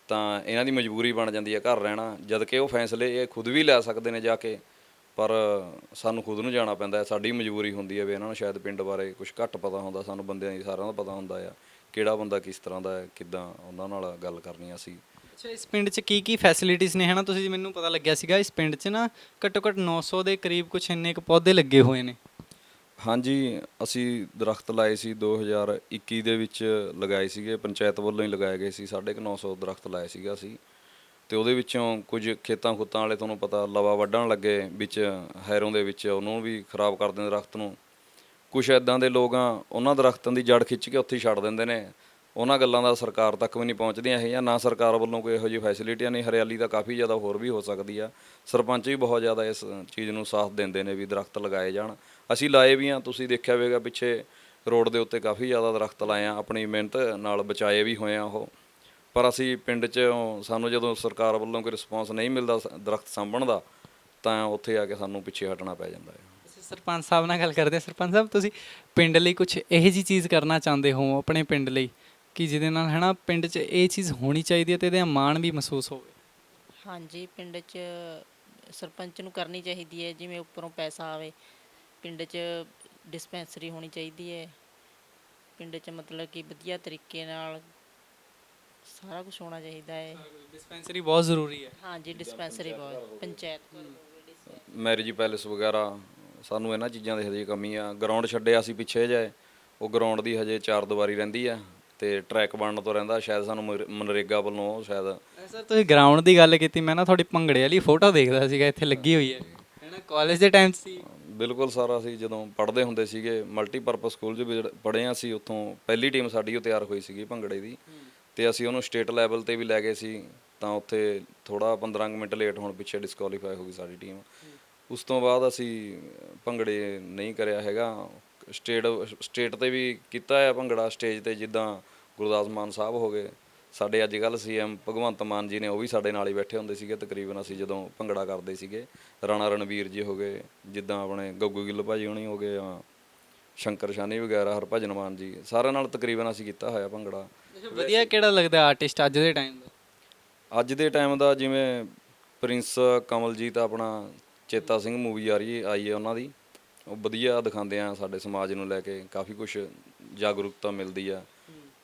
ਤਾਂ ਇਹਨਾਂ ਦੀ ਮਜਬੂਰੀ ਬਣ ਜਾਂਦੀ ਹੈ ਘਰ ਰਹਿਣਾ। ਜਦ ਕਿ ਉਹ ਫੈਸਲੇ ਇਹ ਖੁਦ ਵੀ ਲੈ ਸਕਦੇ ਨੇ ਜਾ ਕੇ, ਪਰ ਸਾਨੂੰ ਖੁਦ ਨੂੰ ਜਾਣਾ ਪੈਂਦਾ। ਸਾਡੀ ਮਜਬੂਰੀ ਹੁੰਦੀ ਹੈ ਵੀ ਇਹਨਾਂ ਨੂੰ ਸ਼ਾਇਦ ਪਿੰਡ ਬਾਰੇ ਕੁਝ ਘੱਟ ਪਤਾ ਹੁੰਦਾ, ਸਾਨੂੰ ਬੰਦਿਆਂ ਦੀ ਸਾਰਿਆਂ ਦਾ ਪਤਾ ਹੁੰਦਾ ਆ। ਕਿਹੜਾ ਬੰਦਾ ਕਿਸ ਤਰ੍ਹਾਂ ਦਾ ਹੈ ਕਿੱਦਾਂ ਉਹਨਾਂ ਨਾਲ ਗੱਲ ਕਰਨੀ ਆ ਅਸੀਂ। ਅੱਛਾ ਇਸ ਪਿੰਡ 'ਚ ਕੀ ਕੀ ਫੈਸਿਲਿਟੀਆਂ ਨੇ ਹਨਾ? ਤੁਸੀਂ ਮੈਨੂੰ ਪਤਾ ਲੱਗਿਆ ਸੀਗਾ ਇਸ ਪਿੰਡ 'ਚ ਨਾ ਘੱਟੋ ਘੱਟ 900 ਦੇ ਕਰੀਬ ਕੁਛ ਇੰਨੇ ਕੁ ਪੌਦੇ ਲੱਗੇ ਹੋਏ ਨੇ। ਹਾਂਜੀ ਅਸੀਂ ਦਰਖਤ ਲਾਏ ਸੀ 2021 ਦੇ ਵਿੱਚ ਲਗਾਏ ਸੀਗੇ ਪੰਚਾਇਤ ਵੱਲੋਂ ਹੀ ਲਗਾਏ ਗਏ ਸੀ 950 ਦਰਖਤ ਲਾਏ ਸੀਗਾ ਅਸੀਂ। ਤੇ ਉਹਦੇ ਵਿੱਚੋਂ ਕੁਝ ਖੇਤਾਂ ਖੁੱਤਾਂ ਵਾਲੇ ਤੁਹਾਨੂੰ ਪਤਾ ਲਵਾ ਵੱਢਣ ਲੱਗੇ ਵਿੱਚ ਹੈਰੋਂ ਦੇ ਵਿੱਚ ਉਹਨੂੰ ਵੀ ਖਰਾਬ ਕਰ ਦਿੰਦੇ ਦਰਖਤ ਨੂੰ। ਕੁਝ ਐਦਾਂ ਦੇ ਲੋਕ ਆ, ਉਹਨਾਂ ਦਰਖਤਾਂ ਦੀ ਜੜ ਖਿੱਚ ਕੇ ਉੱਥੇ ਹੀ ਛੱਡ ਦਿੰਦੇ ਨੇ। ਉਹਨਾਂ ਗੱਲਾਂ ਦਾ ਸਰਕਾਰ ਤੱਕ ਵੀ ਨਹੀਂ ਪਹੁੰਚਦੀਆਂ ਇਹ ਜਾਂ ਨਾ ਸਰਕਾਰ ਵੱਲੋਂ ਕੋਈ ਇਹੋ ਜਿਹੀ ਫੈਸਿਲਿਟੀਆਂ ਨਹੀਂ ਹਰਿਆਲੀ ਤਾਂ ਕਾਫੀ ਜ਼ਿਆਦਾ ਹੋਰ ਵੀ ਹੋ ਸਕਦੀ ਆ। ਸਰਪੰਚ ਵੀ ਬਹੁਤ ਜ਼ਿਆਦਾ ਇਸ ਚੀਜ਼ ਨੂੰ ਸਾਥ ਦਿੰਦੇ ਨੇ ਵੀ ਦਰਖਤ ਲਗਾਏ ਜਾਣ। ਅਸੀਂ ਲਾਏ ਵੀ ਆ, ਤੁਸੀਂ ਦੇਖਿਆ ਹੋਵੇਗਾ ਪਿੱਛੇ ਰੋਡ ਦੇ ਉੱਤੇ ਕਾਫੀ ਜ਼ਿਆਦਾ ਦਰਖਤ ਲਾਏ ਆ, ਆਪਣੀ ਮਿਹਨਤ ਨਾਲ ਬਚਾਏ ਵੀ ਹੋਏ ਆ ਉਹ। ਪਰ ਅਸੀਂ ਪਿੰਡ 'ਚ ਸਾਨੂੰ ਜਦੋਂ ਸਰਕਾਰ ਵੱਲੋਂ ਕੋਈ ਰਿਸਪੌਂਸ ਨਹੀਂ ਮਿਲਦਾ ਸ- ਦਰਖਤ ਸਾਂਭਣ ਦਾ, ਤਾਂ ਉੱਥੇ ਆ ਕੇ ਸਾਨੂੰ ਪਿੱਛੇ ਹਟਣਾ ਪੈ ਜਾਂਦਾ ਹੈ ਸਰਪੰਚ ਸਾਹਿਬ ਨਾਲ ਗੱਲ ਕਰਦੇ ਹਾਂ। ਸਰਪੰਚ ਸਾਹਿਬ ਤੁਸੀਂ ਪਿੰਡ ਲਈ ਕੁਝ ਇਹੋ ਜੀ ਚੀਜ਼ ਕਰਨਾ ਚਾਹੁੰਦੇ ਹੋ ਆਪਣੇ ਪਿੰਡ ਲਈ ਕਿ ਜਿਹਦੇ ਨਾਲ ਹਨਾ ਪਿੰਡ 'ਚ ਇਹ ਚੀਜ਼ ਹੋਣੀ ਚਾਹੀਦੀ ਹੈ ਤੇ ਇਹਦਾ ਮਾਣ ਵੀ ਮਹਿਸੂਸ ਹੋਵੇ? ਹਾਂਜੀ ਪਿੰਡ 'ਚ ਸਰਪੰਚ ਨੂੰ ਕਰਨੀ ਚਾਹੀਦੀ ਹੈ ਜਿਵੇਂ ਉੱਪਰੋਂ ਪੈਸਾ ਆਵੇ ਪਿੰਡ 'ਚ ਡਿਸਪੈਂਸਰੀ ਹੋਣੀ ਚਾਹੀਦੀ ਹੈ ਪਿੰਡ 'ਚ ਮਤਲਬ ਕਿ ਵਧੀਆ ਤਰੀਕੇ ਨਾਲ ਸਾਰਾ ਕੁਝ ਹੋਣਾ ਚਾਹੀਦਾ ਹੈ। ਡਿਸਪੈਂਸਰੀ ਬਹੁਤ ਜ਼ਰੂਰੀ ਹੈ। ਹਾਂਜੀ ਡਿਸਪੈਂਸਰੀ ਬਹੁਤ ਪੰਚਾਇਤ ਮੈਰਿਜ ਪੈਲੇਸ ਵਗੈਰਾ ਸਾਨੂੰ ਇਹਨਾਂ ਚੀਜ਼ਾਂ ਦੀ ਹਜੇ ਕਮੀ ਆ। ਗਰਾਊਂਡ ਛੱਡਿਆ ਸੀ ਪਿੱਛੇ ਜੇ ਉਹ ਗਰਾਊਂਡ ਦੀ ਹਜੇ ਚਾਰ ਦੀਵਾਰੀ ਰਹਿੰਦੀ ਆ ਤੇ ਟਰੈਕ ਬਣਨ ਤੋਂ ਰਹਿੰਦਾ। ਸ਼ਾਇਦ ਸਾਨੂੰ ਮਨਰੇ- ਮਨਰੇਗਾ ਵੱਲੋਂ ਸ਼ਾਇਦ। ਸਰ ਤੁਸੀਂ ਗਰਾਊਂਡ ਦੀ ਗੱਲ ਕੀਤੀ ਮੈਂ ਨਾ ਤੁਹਾਡੀ ਭੰਗੜੇ ਵਾਲੀ ਫੋਟੋ ਦੇਖਦਾ ਸੀਗਾ ਇੱਥੇ ਲੱਗੀ ਹੋਈ ਹੈ। ਹੈ ਨਾ ਕਾਲਜ ਦੇ ਟਾਈਮ ਸੀ? ਬਿਲਕੁਲ ਸਾਰਾ ਅਸੀਂ ਜਦੋਂ ਪੜ੍ਹਦੇ ਹੁੰਦੇ ਸੀਗੇ ਮਲਟੀਪਰਪਸ ਸਕੂਲ 'ਚ ਵੀ ਪੜ੍ਹੇ ਹਾਂ ਅਸੀਂ ਉੱਥੋਂ ਪਹਿਲੀ ਟੀਮ ਸਾਡੀ ਉਹ ਤਿਆਰ ਹੋਈ ਸੀਗੀ ਭੰਗੜੇ ਦੀ। ਤੇ ਅਸੀਂ ਉਹਨੂੰ ਸਟੇਟ ਲੈਵਲ ਤੇ ਵੀ ਲੈ ਗਏ ਸੀ। ਤਾਂ ਉੱਥੇ ਥੋੜਾ 15 ਕੁ ਮਿੰਟ ਲੇਟ ਹੋਣ ਪਿੱਛੇ ਡਿਸਕੁਆਲੀਫਾਈ ਹੋ ਗਈ ਸਾਡੀ ਟੀਮ ਉਸ ਤੋਂ ਬਾਅਦ ਅਸੀਂ ਭੰਗੜੇ ਨਹੀਂ ਕਰਿਆ ਹੈਗਾ। ਸਟੇਟ ਸਟੇਟ ਤੇ ਵੀ ਕੀਤਾ ਹੈ ਭੰਗੜਾ ਸਟੇਜ ਤੇ ਜਿੱਦਾਂ ਗੁਰਦਾਸ ਮਾਨ ਸਾਹਿਬ ਹੋ ਗਏ। ਸਾਡੇ ਅੱਜ ਕੱਲ ਸੀਐਮ ਭਗਵੰਤ ਮਾਨ ਜੀ ਨੇ ਉਹ ਵੀ ਸਾਡੇ ਨਾਲ ਹੀ ਬੈਠੇ ਹੁੰਦੇ ਸੀਗੇ। ਤਕਰੀਬਨ ਅਸੀਂ ਜਦੋਂ ਭੰਗੜਾ ਕਰਦੇ ਸੀਗੇ ਰਾਣਾ ਰਣਵੀਰ ਜੀ ਹੋ ਗਏ ਜਿੱਦਾਂ ਆਪਣੇ ਗੱਗੂ ਗਿੱਲ ਭਾਜੀ ਹੋਣੀ ਹੋ ਗਏ ਆ ਸ਼ੰਕਰ ਸ਼ਾਨੀ ਵਗੈਰਾ ਹਰਭਜਨ ਮਾਨ ਜੀ ਸਾਰਿਆਂ ਨਾਲ ਤਕਰੀਬਨ ਅਸੀਂ ਕੀਤਾ ਹੋਇਆ ਭੰਗੜਾ। ਵਧੀਆ ਕਿਹੜਾ ਲੱਗਦਾ ਆਰਟਿਸਟ ਅੱਜ ਦੇ ਟਾਈਮ ਦਾ? ਅੱਜ ਦੇ ਟਾਈਮ ਦਾ ਜਿਵੇਂ ਪ੍ਰਿੰਸ ਕਮਲਜੀਤ ਆਪਣਾ ਚੇਤਾ ਸਿੰਘ ਮੂਵੀ ਆ ਰਹੀ ਆਈ ਹੈ ਉਹਨਾਂ ਦੀ। ਉਹ ਵਧੀਆ ਦਿਖਾਉਂਦੇ ਆ ਸਾਡੇ ਸਮਾਜ ਨੂੰ ਲੈ ਕੇ, ਕਾਫੀ ਕੁਝ ਜਾਗਰੂਕਤਾ ਮਿਲਦੀ ਆ।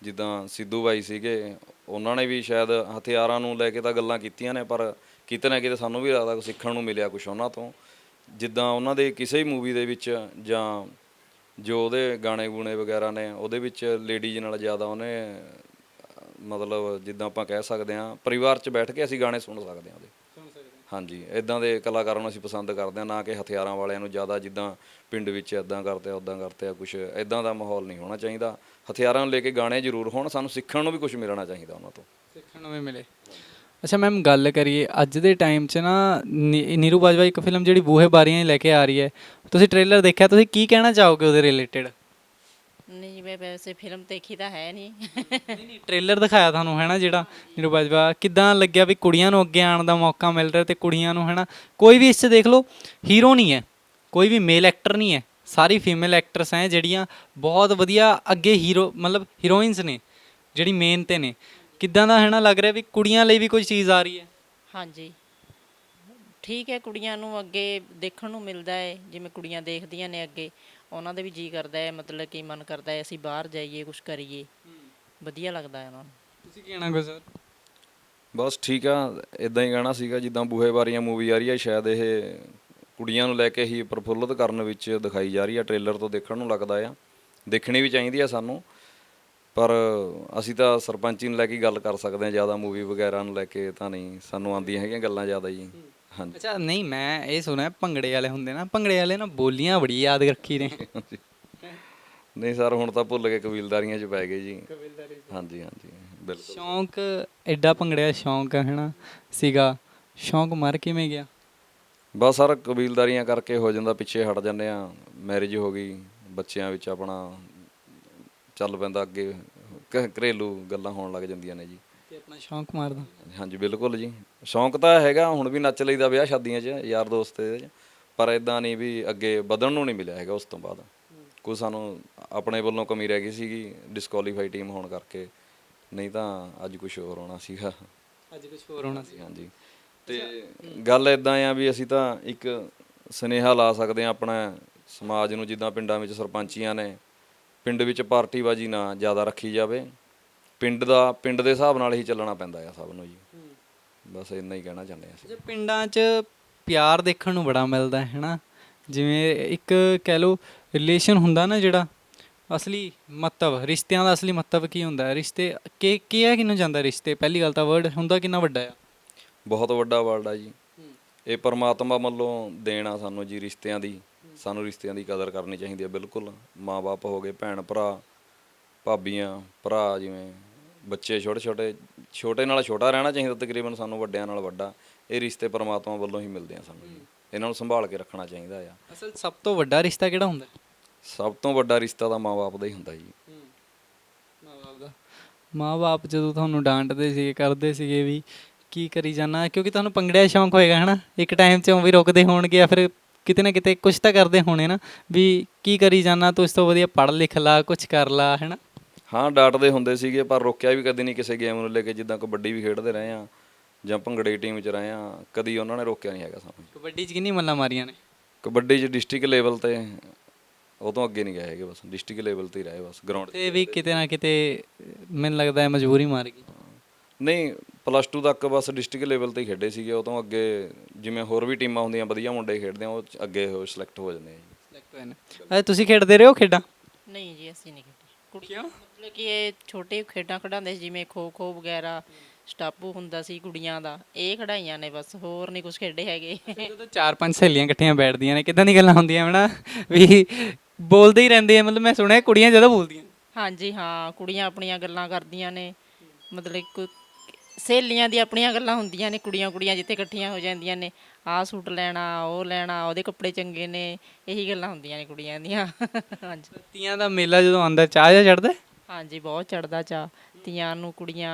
ਜਿੱਦਾਂ ਸਿੱਧੂ ਬਾਈ ਸੀਗੇ, ਉਹਨਾਂ ਨੇ ਵੀ ਸ਼ਾਇਦ ਹਥਿਆਰਾਂ ਨੂੰ ਲੈ ਕੇ ਤਾਂ ਗੱਲਾਂ ਕੀਤੀਆਂ ਨੇ, ਪਰ ਕਿਤੇ ਨਾ ਕਿਤੇ ਸਾਨੂੰ ਵੀ ਲੱਗਦਾ ਸਿੱਖਣ ਨੂੰ ਮਿਲਿਆ ਕੁਝ ਉਹਨਾਂ ਤੋਂ। ਜਿੱਦਾਂ ਉਹਨਾਂ ਦੇ ਕਿਸੇ ਵੀ ਮੂਵੀ ਦੇ ਵਿੱਚ ਜਾਂ ਜੋ ਉਹਦੇ ਗਾਣੇ ਗੂਣੇ ਵਗੈਰਾ ਨੇ, ਉਹਦੇ ਵਿੱਚ ਲੇਡੀਜ਼ ਨਾਲ ਜ਼ਿਆਦਾ ਉਹਨੇ, ਮਤਲਬ ਜਿੱਦਾਂ ਆਪਾਂ ਕਹਿ ਸਕਦੇ ਹਾਂ, ਪਰਿਵਾਰ 'ਚ ਬੈਠ ਕੇ ਅਸੀਂ ਗਾਣੇ ਸੁਣ ਸਕਦੇ ਹਾਂ ਉਹਦੇ। ਹਾਂਜੀ ਇਦਾਂ ਦੇ ਕਲਾਕਾਰਾਂ ਨੂੰ ਅਸੀਂ ਪਸੰਦ ਕਰਦੇ ਹਾਂ, ਨਾ ਕਿ ਹਥਿਆਰਾਂ ਵਾਲਿਆਂ ਨੂੰ ਜ਼ਿਆਦਾ ਜਿੱਦਾਂ ਪਿੰਡ ਵਿੱਚ ਇਦਾਂ ਕਰਦੇ ਆ ਉਦਾਂ ਕਰਦੇ ਆ ਕੁਝ ਇਦਾਂ ਦਾ ਮਾਹੌਲ ਨਹੀਂ ਹੋਣਾ ਚਾਹੀਦਾ। ਹਥਿਆਰਾਂ ਨੂੰ ਲੈ ਕੇ ਗਾਣੇ ਜ਼ਰੂਰ ਹੋਣ, ਸਾਨੂੰ ਸਿੱਖਣ ਨੂੰ ਵੀ ਕੁਝ ਮਿਲਣਾ ਚਾਹੀਦਾ ਉਹਨਾਂ ਤੋਂ। ਸਿੱਖਣ ਨੂੰ ਵੀ ਮਿਲੇ। ਅੱਛਾ ਮੈਮ, ਗੱਲ ਕਰੀਏ, ਅੱਜ ਦੇ ਟਾਈਮ 'ਚ ਨਾ ਨੀ- ਨੀਰੂ ਬਾਜਵਾ ਇੱਕ ਫਿਲਮ ਜਿਹੜੀ ਬੂਹੇ ਬਾਰੀਆਂ ਹੀ ਲੈ ਕੇ ਆ ਰਹੀ ਹੈ। ਤੁਸੀਂ ਟ੍ਰੇਲਰ ਦੇਖਿਆ, ਤੁਸੀਂ ਕੀ ਕਹਿਣਾ ਚਾਹੋਗੇ ਉਹਦੇ ਰਿਲੇਟਡ ਨਹੀਂ ਮੈਂ ਵੈਸੇ ਫਿਲਮ ਦੇਖੀ ਤਾਂ ਹੈ ਨਹੀਂ। ਨਹੀਂ ਨਹੀਂ ਟ੍ਰੇਲਰ ਦਿਖਾਇਆ ਤੁਹਾਨੂੰ ਹੈ ਨਾ ਜਿਹੜਾ ਨੀਰੂ ਬਾਜਵਾ? ਕਿਦਾਂ ਲੱਗਿਆ ਵੀ ਕੁੜੀਆਂ ਨੂੰ ਅੱਗੇ ਆਉਣ ਦਾ ਮੌਕਾ ਮਿਲ ਰਿਹਾ ਤੇ ਕੁੜੀਆਂ ਨੂੰ ਹੈ ਨਾ? ਕੋਈ ਵੀ ਇਸ 'ਚ ਦੇਖ ਲਓ ਹੀਰੋ ਨਹੀਂ ਹੈ ਕੋਈ ਵੀ ਮੇਲ ਐਕਟਰ ਨਹੀਂ ਹੈ। ਸਾਰੀ ਫੀਮੇਲ ਐਕਟਰਸ ਹੈ ਜਿਹੜੀਆਂ ਬਹੁਤ ਵਧੀਆ ਅੱਗੇ ਹੀਰੋ ਮਤਲਬ ਹੀਰੋਇਨਸ ਨੇ ਜਿਹੜੀ ਮੇਨ ਤੇ ਨੇ। ਕਿਦਾਂ ਦਾ ਹੈ ਨਾ ਲੱਗ ਰਿਹਾ ਵੀ ਕੁੜੀਆਂ ਲਈ ਵੀ ਕੋਈ ਚੀਜ਼ ਆ ਰਹੀ ਹੈ? ਹਾਂਜੀ। ਠੀਕ ਹੈ ਕੁੜੀਆਂ ਨੂੰ ਅੱਗੇ ਦੇਖਣ ਨੂੰ ਮਿਲਦਾ ਹੈ ਜਿਵੇਂ ਕੁੜੀਆਂ ਦੇਖਦੀਆਂ ਨੇ ਅੱਗੇ ਉਹਨਾਂ ਦਾ ਵੀ ਜੀ ਕਰਦਾ ਹੈ ਮਤਲਬ ਕਿ ਮਨ ਕਰਦਾ ਹੈ ਅਸੀਂ ਬਾਹਰ ਜਾਈਏ ਕੁਝ ਕਰੀਏ। ਵਧੀਆ ਲੱਗਦਾ ਹੈ ਉਹਨਾਂ ਨੂੰ। ਤੁਸੀਂ ਕੀ ਕਹਿਣਾ ਕੋ ਸਰ? ਬਸ ਠੀਕ ਆ ਇਦਾਂ ਹੀ ਕਹਿਣਾ ਸੀਗਾ ਜਿੱਦਾਂ ਬੂਹੇ ਬਾਰੀਆਂ ਮੂਵੀ ਆ ਰਹੀ ਹੈ ਸ਼ਾਇਦ ਇਹ ਕੁੜੀਆਂ ਨੂੰ ਲੈ ਕੇ ਹੀ ਪ੍ਰਫੁੱਲਤ ਕਰਨ ਵਿੱਚ ਦਿਖਾਈ ਜਾ ਰਹੀ ਆ ਟ੍ਰੇਲਰ ਤੋਂ ਦੇਖਣ ਨੂੰ ਲੱਗਦਾ ਆ। ਦੇਖਣੀ ਵੀ ਚਾਹੀਦੀ ਆ ਸਾਨੂੰ ਪਰ ਅਸੀਂ ਤਾਂ ਸਰਪੰਚੀ ਨੂੰ ਲੈ ਕੇ ਹੀ ਗੱਲ ਕਰ ਸਕਦੇ ਹਾਂ ਜ਼ਿਆਦਾ ਮੂਵੀ ਵਗੈਰਾ ਨੂੰ ਲੈ ਕੇ ਤਾਂ ਨਹੀਂ ਸਾਨੂੰ ਆਉਂਦੀਆਂ ਹੈਗੀਆਂ ਗੱਲਾਂ ਜ਼ਿਆਦਾ ਜੀ। ਹਾਂਜੀ। ਅੱਛਾ ਨਹੀਂ ਮੈਂ ਇਹ ਸੁਣਿਆ ਭੰਗੜੇ ਵਾਲੇ ਹੁੰਦੇ ਨਾ ਭੰਗੜੇ ਵਾਲੇ ਨਾ ਬੋਲੀਆਂ ਬੜੀ ਯਾਦ ਰੱਖੀ ਨੇ। ਨਹੀਂ ਸਰ ਹੁਣ ਤਾਂ ਭੁੱਲ ਕੇ ਕਬੀਲਦਾਰੀਆਂ 'ਚ ਪੈ ਗਏ ਜੀ। ਹਾਂਜੀ ਹਾਂਜੀ ਬਿਲਕੁਲ। ਸ਼ੌਂਕ ਐਡਾ ਭੰਗੜੇ ਦਾ ਸ਼ੌਂਕ ਹੈ ਨਾ ਸੀਗਾ। ਸ਼ੌਂਕ ਮਰ ਕਿਵੇਂ ਗਿਆ? ਬਸ ਸਰ ਕਬੀਲਦਾਰੀਆਂ ਕਰਕੇ ਹੋ ਜਾਂਦਾ ਪਿੱਛੇ ਹਟ ਜਾਂਦੇ ਆ ਮੈਰਿਜ ਹੋ ਗਈ ਬੱਚਿਆਂ ਵਿੱਚ ਆਪਣਾ ਚੱਲ ਪੈਂਦਾ ਅੱਗੇ ਘ- ਘਰੇਲੂ ਗੱਲਾਂ ਹੋਣ ਲੱਗ ਜਾਂਦੀਆਂ ਨੇ ਜੀ। ਤੇ ਆਪਣਾ ਸ਼ੌਂਕ ਮਾਰਦਾ ਹਾਂਜੀ ਬਿਲਕੁਲ ਜੀ। ਸ਼ੌਂਕ ਤਾਂ ਹੈਗਾ ਹੁਣ ਵੀ ਨੱਚ ਲਈਦਾ ਵਿਆਹ ਸ਼ਾਦੀਆਂ 'ਚ ਯਾਰ ਦੋਸਤ ਦੇ ਪਰ ਇਦਾਂ ਨਹੀਂ ਵੀ ਅੱਗੇ ਵਧਣ ਨੂੰ ਨਹੀਂ ਮਿਲਿਆ ਹੈਗਾ ਉਸ ਤੋਂ ਬਾਅਦ। ਕੋਈ ਸਾਨੂੰ ਆਪਣੇ ਵੱਲੋਂ ਕਮੀ ਰਹਿ ਗਈ ਸੀਗੀ ਡਿਸਕੁਆਲੀਫਾਈ ਟੀਮ ਹੋਣ ਕਰਕੇ। ਨਹੀਂ ਤਾਂ ਅੱਜ ਕੁਝ ਹੋਰ ਹੋਣਾ ਸੀਗਾ। ਅੱਜ ਕੁਝ ਹੋਰ ਹੋਣਾ ਸੀ। ਹਾਂਜੀ। ਤੇ ਗੱਲ ਇਦਾਂ ਆ ਵੀ ਅਸੀਂ ਤਾਂ ਇੱਕ ਸਨੇਹਾ ਲਾ ਸਕਦੇ ਆ ਆਪਣਾ ਸਮਾਜ ਨੂੰ ਜਿੱਦਾਂ ਪਿੰਡਾਂ ਵਿੱਚ ਸਰਪੰਚੀਆਂ ਨੇ ਪਿੰਡ ਵਿੱਚ ਪਾਰਟੀਬਾਜੀ ਨਾ ਜ਼ਿਆਦਾ ਰੱਖੀ ਜਾਵੇ। ਪਿੰਡ ਦਾ ਪਿੰਡ ਦੇ ਹਿਸਾਬ ਨਾਲ ਹੀ ਚੱਲਣਾ ਪੈਂਦਾ ਆ ਸਭ ਨੂੰ ਜੀ। ਬਸ ਇੰਨਾ ਹੀ ਕਹਿਣਾ ਚਾਹੁੰਦੇ ਆ ਅਸੀਂ। ਅੱਛਾ ਪਿੰਡਾਂ 'ਚ ਪਿਆਰ ਦੇਖਣ ਨੂੰ ਬੜਾ ਮਿਲਦਾ ਹੈ ਨਾ ਜਿਵੇਂ ਇੱਕ ਕਹਿ ਲਓ ਰਿਲੇਸ਼ਨ ਹੁੰਦਾ ਨਾ ਜਿਹੜਾ ਅਸਲੀ ਮਹੱਤਵ ਰਿਸ਼ਤਿਆਂ ਦਾ ਅਸਲੀ ਮਹੱਤਵ ਕੀ ਹੁੰਦਾ ਹੈ? ਰਿਸ਼ਤੇ ਕੀ ਕੀ ਹੈ ਕਿਹਨੂੰ ਜਾਂਦਾ ਰਿਸ਼ਤੇ? ਪਹਿਲੀ ਗੱਲ ਤਾਂ ਵਰਡ ਹੁੰਦਾ ਕਿੰਨਾ ਵੱਡਾ ਆ? ਬਹੁਤ ਵੱਡਾ ਵਰਲਡ ਆ ਜੀ। ਇਹ ਪਰਮਾਤਮਾ ਵੱਲੋਂ ਦੇਣ ਆ ਸਾਨੂੰ ਜੀ ਰਿਸ਼ਤਿਆਂ ਦੀ। ਸਾਨੂੰ ਰਿਸ਼ਤਿਆਂ ਦੀ ਕਦਰ ਕਰਨੀ ਚਾਹੀਦੀ ਹੈ ਬਿਲਕੁਲ। ਮਾਪੇ ਹੋ ਗਏ ਭੈਣ ਭਰਾ ਭਾਬੀਆਂ ਭਰਾ ਜਿਵੇਂ ਬੱਚੇ ਛੋਟੇ ਛੋਟੇ ਛੋਟੇ ਨਾਲ ਛੋਟਾ ਰਹਿਣਾ ਚਾਹੀਦਾ ਤਕਰੀਬਨ ਸਾਨੂੰ ਵੱਡਿਆਂ ਨਾਲ ਵੱਡਾ। ਇਹ ਰਿਸ਼ਤੇ ਪਰਮਾਤਮਾ ਵੱਲੋਂ ਹੀ ਮਿਲਦੇ ਆ ਸਾਨੂੰ। ਇਹਨਾਂ ਨੂੰ ਸੰਭਾਲ ਕੇ ਰੱਖਣਾ ਚਾਹੀਦਾ ਆ। ਅਸਲ ਸਭ ਤੋਂ ਵੱਡਾ ਰਿਸ਼ਤਾ ਕਿਹੜਾ ਹੁੰਦਾ? ਸਭ ਤੋਂ ਵੱਡਾ ਰਿਸ਼ਤਾ ਤਾਂ ਮਾਪੇ ਦਾ ਹੀ ਹੁੰਦਾ ਜੀ। ਮਾਂ-ਬਾਪ ਦਾ। ਮਾਂ-ਬਾਪ ਜਦੋਂ ਤੁਹਾਨੂੰ ਡਾਂਟਦੇ ਸੀਗੇ ਕਰਦੇ ਸੀਗੇ ਵੀ ਕੀ ਕਰੀ ਜਾਣਾ ਕਿਉਂਕਿ ਤੁਹਾਨੂੰ ਪੰਗੜਿਆ ਦਾ ਸ਼ੌਂਕ ਹੋਏਗਾ ਹਨਾ? ਇੱਕ ਟਾਈਮ 'ਚ ਉਹ ਵੀ ਰੁਕਦੇ ਹੋਣਗੇ ਜਾਂ ਫਿਰ ਕਿਤੇ ਨਾ ਕਿਤੇ ਕੁਝ ਤਾਂ ਕਰਦੇ ਹੋਣੇ ਨਾ ਵੀ ਕੀ ਕਰੀ ਜਾਣਾ ਤੂੰ ਇਸ ਤੋਂ ਵਧੀਆ ਪੜ੍ਹ ਲਿਖ ਲਾ ਕੁਝ ਕਰ ਲਾ ਹੈਨਾ? ਹਾਂ ਡਾਂਟਦੇ ਹੁੰਦੇ ਸੀਗੇ ਪਰ ਰੋਕਿਆ ਵੀ ਕਦੇ ਨਹੀਂ ਕਿਸੇ ਗੇਮ ਨੂੰ ਲੈ ਕੇ ਜਿੱਦਾਂ ਕਬੱਡੀ ਵੀ ਖੇਡਦੇ ਰਹੇ ਆ ਜਾਂ ਭੰਗੜੇ ਦੀ ਟੀਮ 'ਚ ਰਹੇ ਆ ਕਦੀ ਉਹਨਾਂ ਨੇ ਰੋਕਿਆ ਨਹੀਂ ਹੈਗਾ ਸਾਨੂੰ। ਕਬੱਡੀ 'ਚ ਕਿੰਨੀ ਮੱਲਾਂ ਮਾਰੀਆਂ ਨੇ? ਕਬੱਡੀ 'ਚ ਡਿਸਟ੍ਰਿਕਟ ਲੈਵਲ ਤੇ ਉਹ ਤੋਂ ਅੱਗੇ ਨਹੀਂ ਗਏ ਹੈਗੇ ਬਸ ਡਿਸਟ੍ਰਿਕਟ ਲੈਵਲ ਤੇ ਹੀ ਰਹੇ ਬਸ ਗਰਾਊਂਡ ਤੇ ਵੀ ਕਿਤੇ ਨਾ ਕਿਤੇ ਮੈਨੂੰ ਲੱਗਦਾ ਹੈ ਮਜਬੂਰੀ ਮਾਰ ਗਈ। ਨਹੀਂ ਪਲੱਸ 2 ਤੱਕ ਬਸ ਡਿਸਟ੍ਰਿਕਟ ਲੈਵਲ ਤੇ ਹੀ ਖੇਡੇ ਸੀਗੇ ਉਹ ਤੋਂ ਅੱਗੇ ਜਿਵੇਂ ਹੋਰ ਵੀ ਟੀਮਾਂ ਹੁੰਦੀਆਂ ਵਧੀਆ ਮੁੰਡੇ ਖੇਡਦੇ ਆ ਉਹ ਅੱਗੇ ਉਹ ਸਿਲੈਕਟ ਹੋ ਜਾਂਦੇ ਆ ਸਿਲੈਕਟ ਹੋਏ ਨੇ ਤੁਸੀਂ ਖੇਡਦੇ ਰਹੇ ਹੋ ਖੇਡਾਂ? ਨਹੀਂ ਜੀ ਅਸੀਂ ਨਹੀਂ ਖੇਡੇ। ਕੁੜੀਆਂ ਮਤਲਬ ਕਿ ਇਹ ਛੋਟੇ ਖੇਡਾਂ ਖਿਡਾਉਂਦੇ ਸੀ ਜਿਵੇਂ ਖੋ ਖੋ ਵਗੈਰਾ ਸਟਾਪੂ ਹੁੰਦਾ ਸੀ ਕੁੜੀਆਂ ਦਾ ਇਹ ਖੜਾਈਆਂ ਨੇ ਬਸ ਹੋਰ ਨਹੀਂ ਕੁਝ ਖੇਡੇ ਹੈਗੇ। ਜਦੋਂ ਚਾਰ ਪੰਜ ਸਹੇਲੀਆਂ ਇਕੱਠੀਆਂ ਬੈਠਦੀਆਂ ਨੇ ਕਿਦਾਂ ਦੀ ਗੱਲਾਂ ਹੁੰਦੀਆਂ ਹਨਾ ਵੀ ਬੋਲਦੇ ਹੀ ਰਹਿੰਦੇ ਆ ਮਤਲਬ ਮੈਂ ਸੁਣਿਆ ਕੁੜੀਆਂ ਜ਼ਿਆਦਾ ਬੋਲਦੀਆਂ ਹਾਂਜੀ ਹਾਂ ਕੁੜੀਆਂ ਆਪਣੀਆਂ ਗੱਲਾਂ ਕਰਦੀਆਂ ਨੇ ਮਤਲਬ ਕੋਈ ਸਹੇਲੀਆਂ ਦੀ ਆਪਣੀਆਂ ਗੱਲਾਂ ਹੁੰਦੀਆਂ ਨੇ ਕੁੜੀਆਂ ਕੁੜੀਆਂ ਜਿੱਥੇ ਇਕੱਠੀਆਂ ਹੋ ਜਾਂਦੀਆਂ ਨੇ ਆਹ ਸੂਟ ਲੈਣਾ ਉਹ ਲੈਣਾ ਉਹਦੇ ਕੱਪੜੇ ਚੰਗੇ ਨੇ ਇਹੀ ਗੱਲਾਂ ਹੁੰਦੀਆਂ ਨੇ ਕੁੜੀਆਂ ਦੀਆਂ। ਹਾਂਜੀ। ਤੀਆਂ ਦਾ ਮੇਲਾ ਜਦੋਂ ਆਉਂਦਾ ਚਾਹ ਜਾਂ ਚੜਦਾ ਹਾਂਜੀ ਬਹੁਤ ਚੜਦਾ ਚਾ ਤੀਆਂ ਨੂੰ ਕੁੜੀਆਂ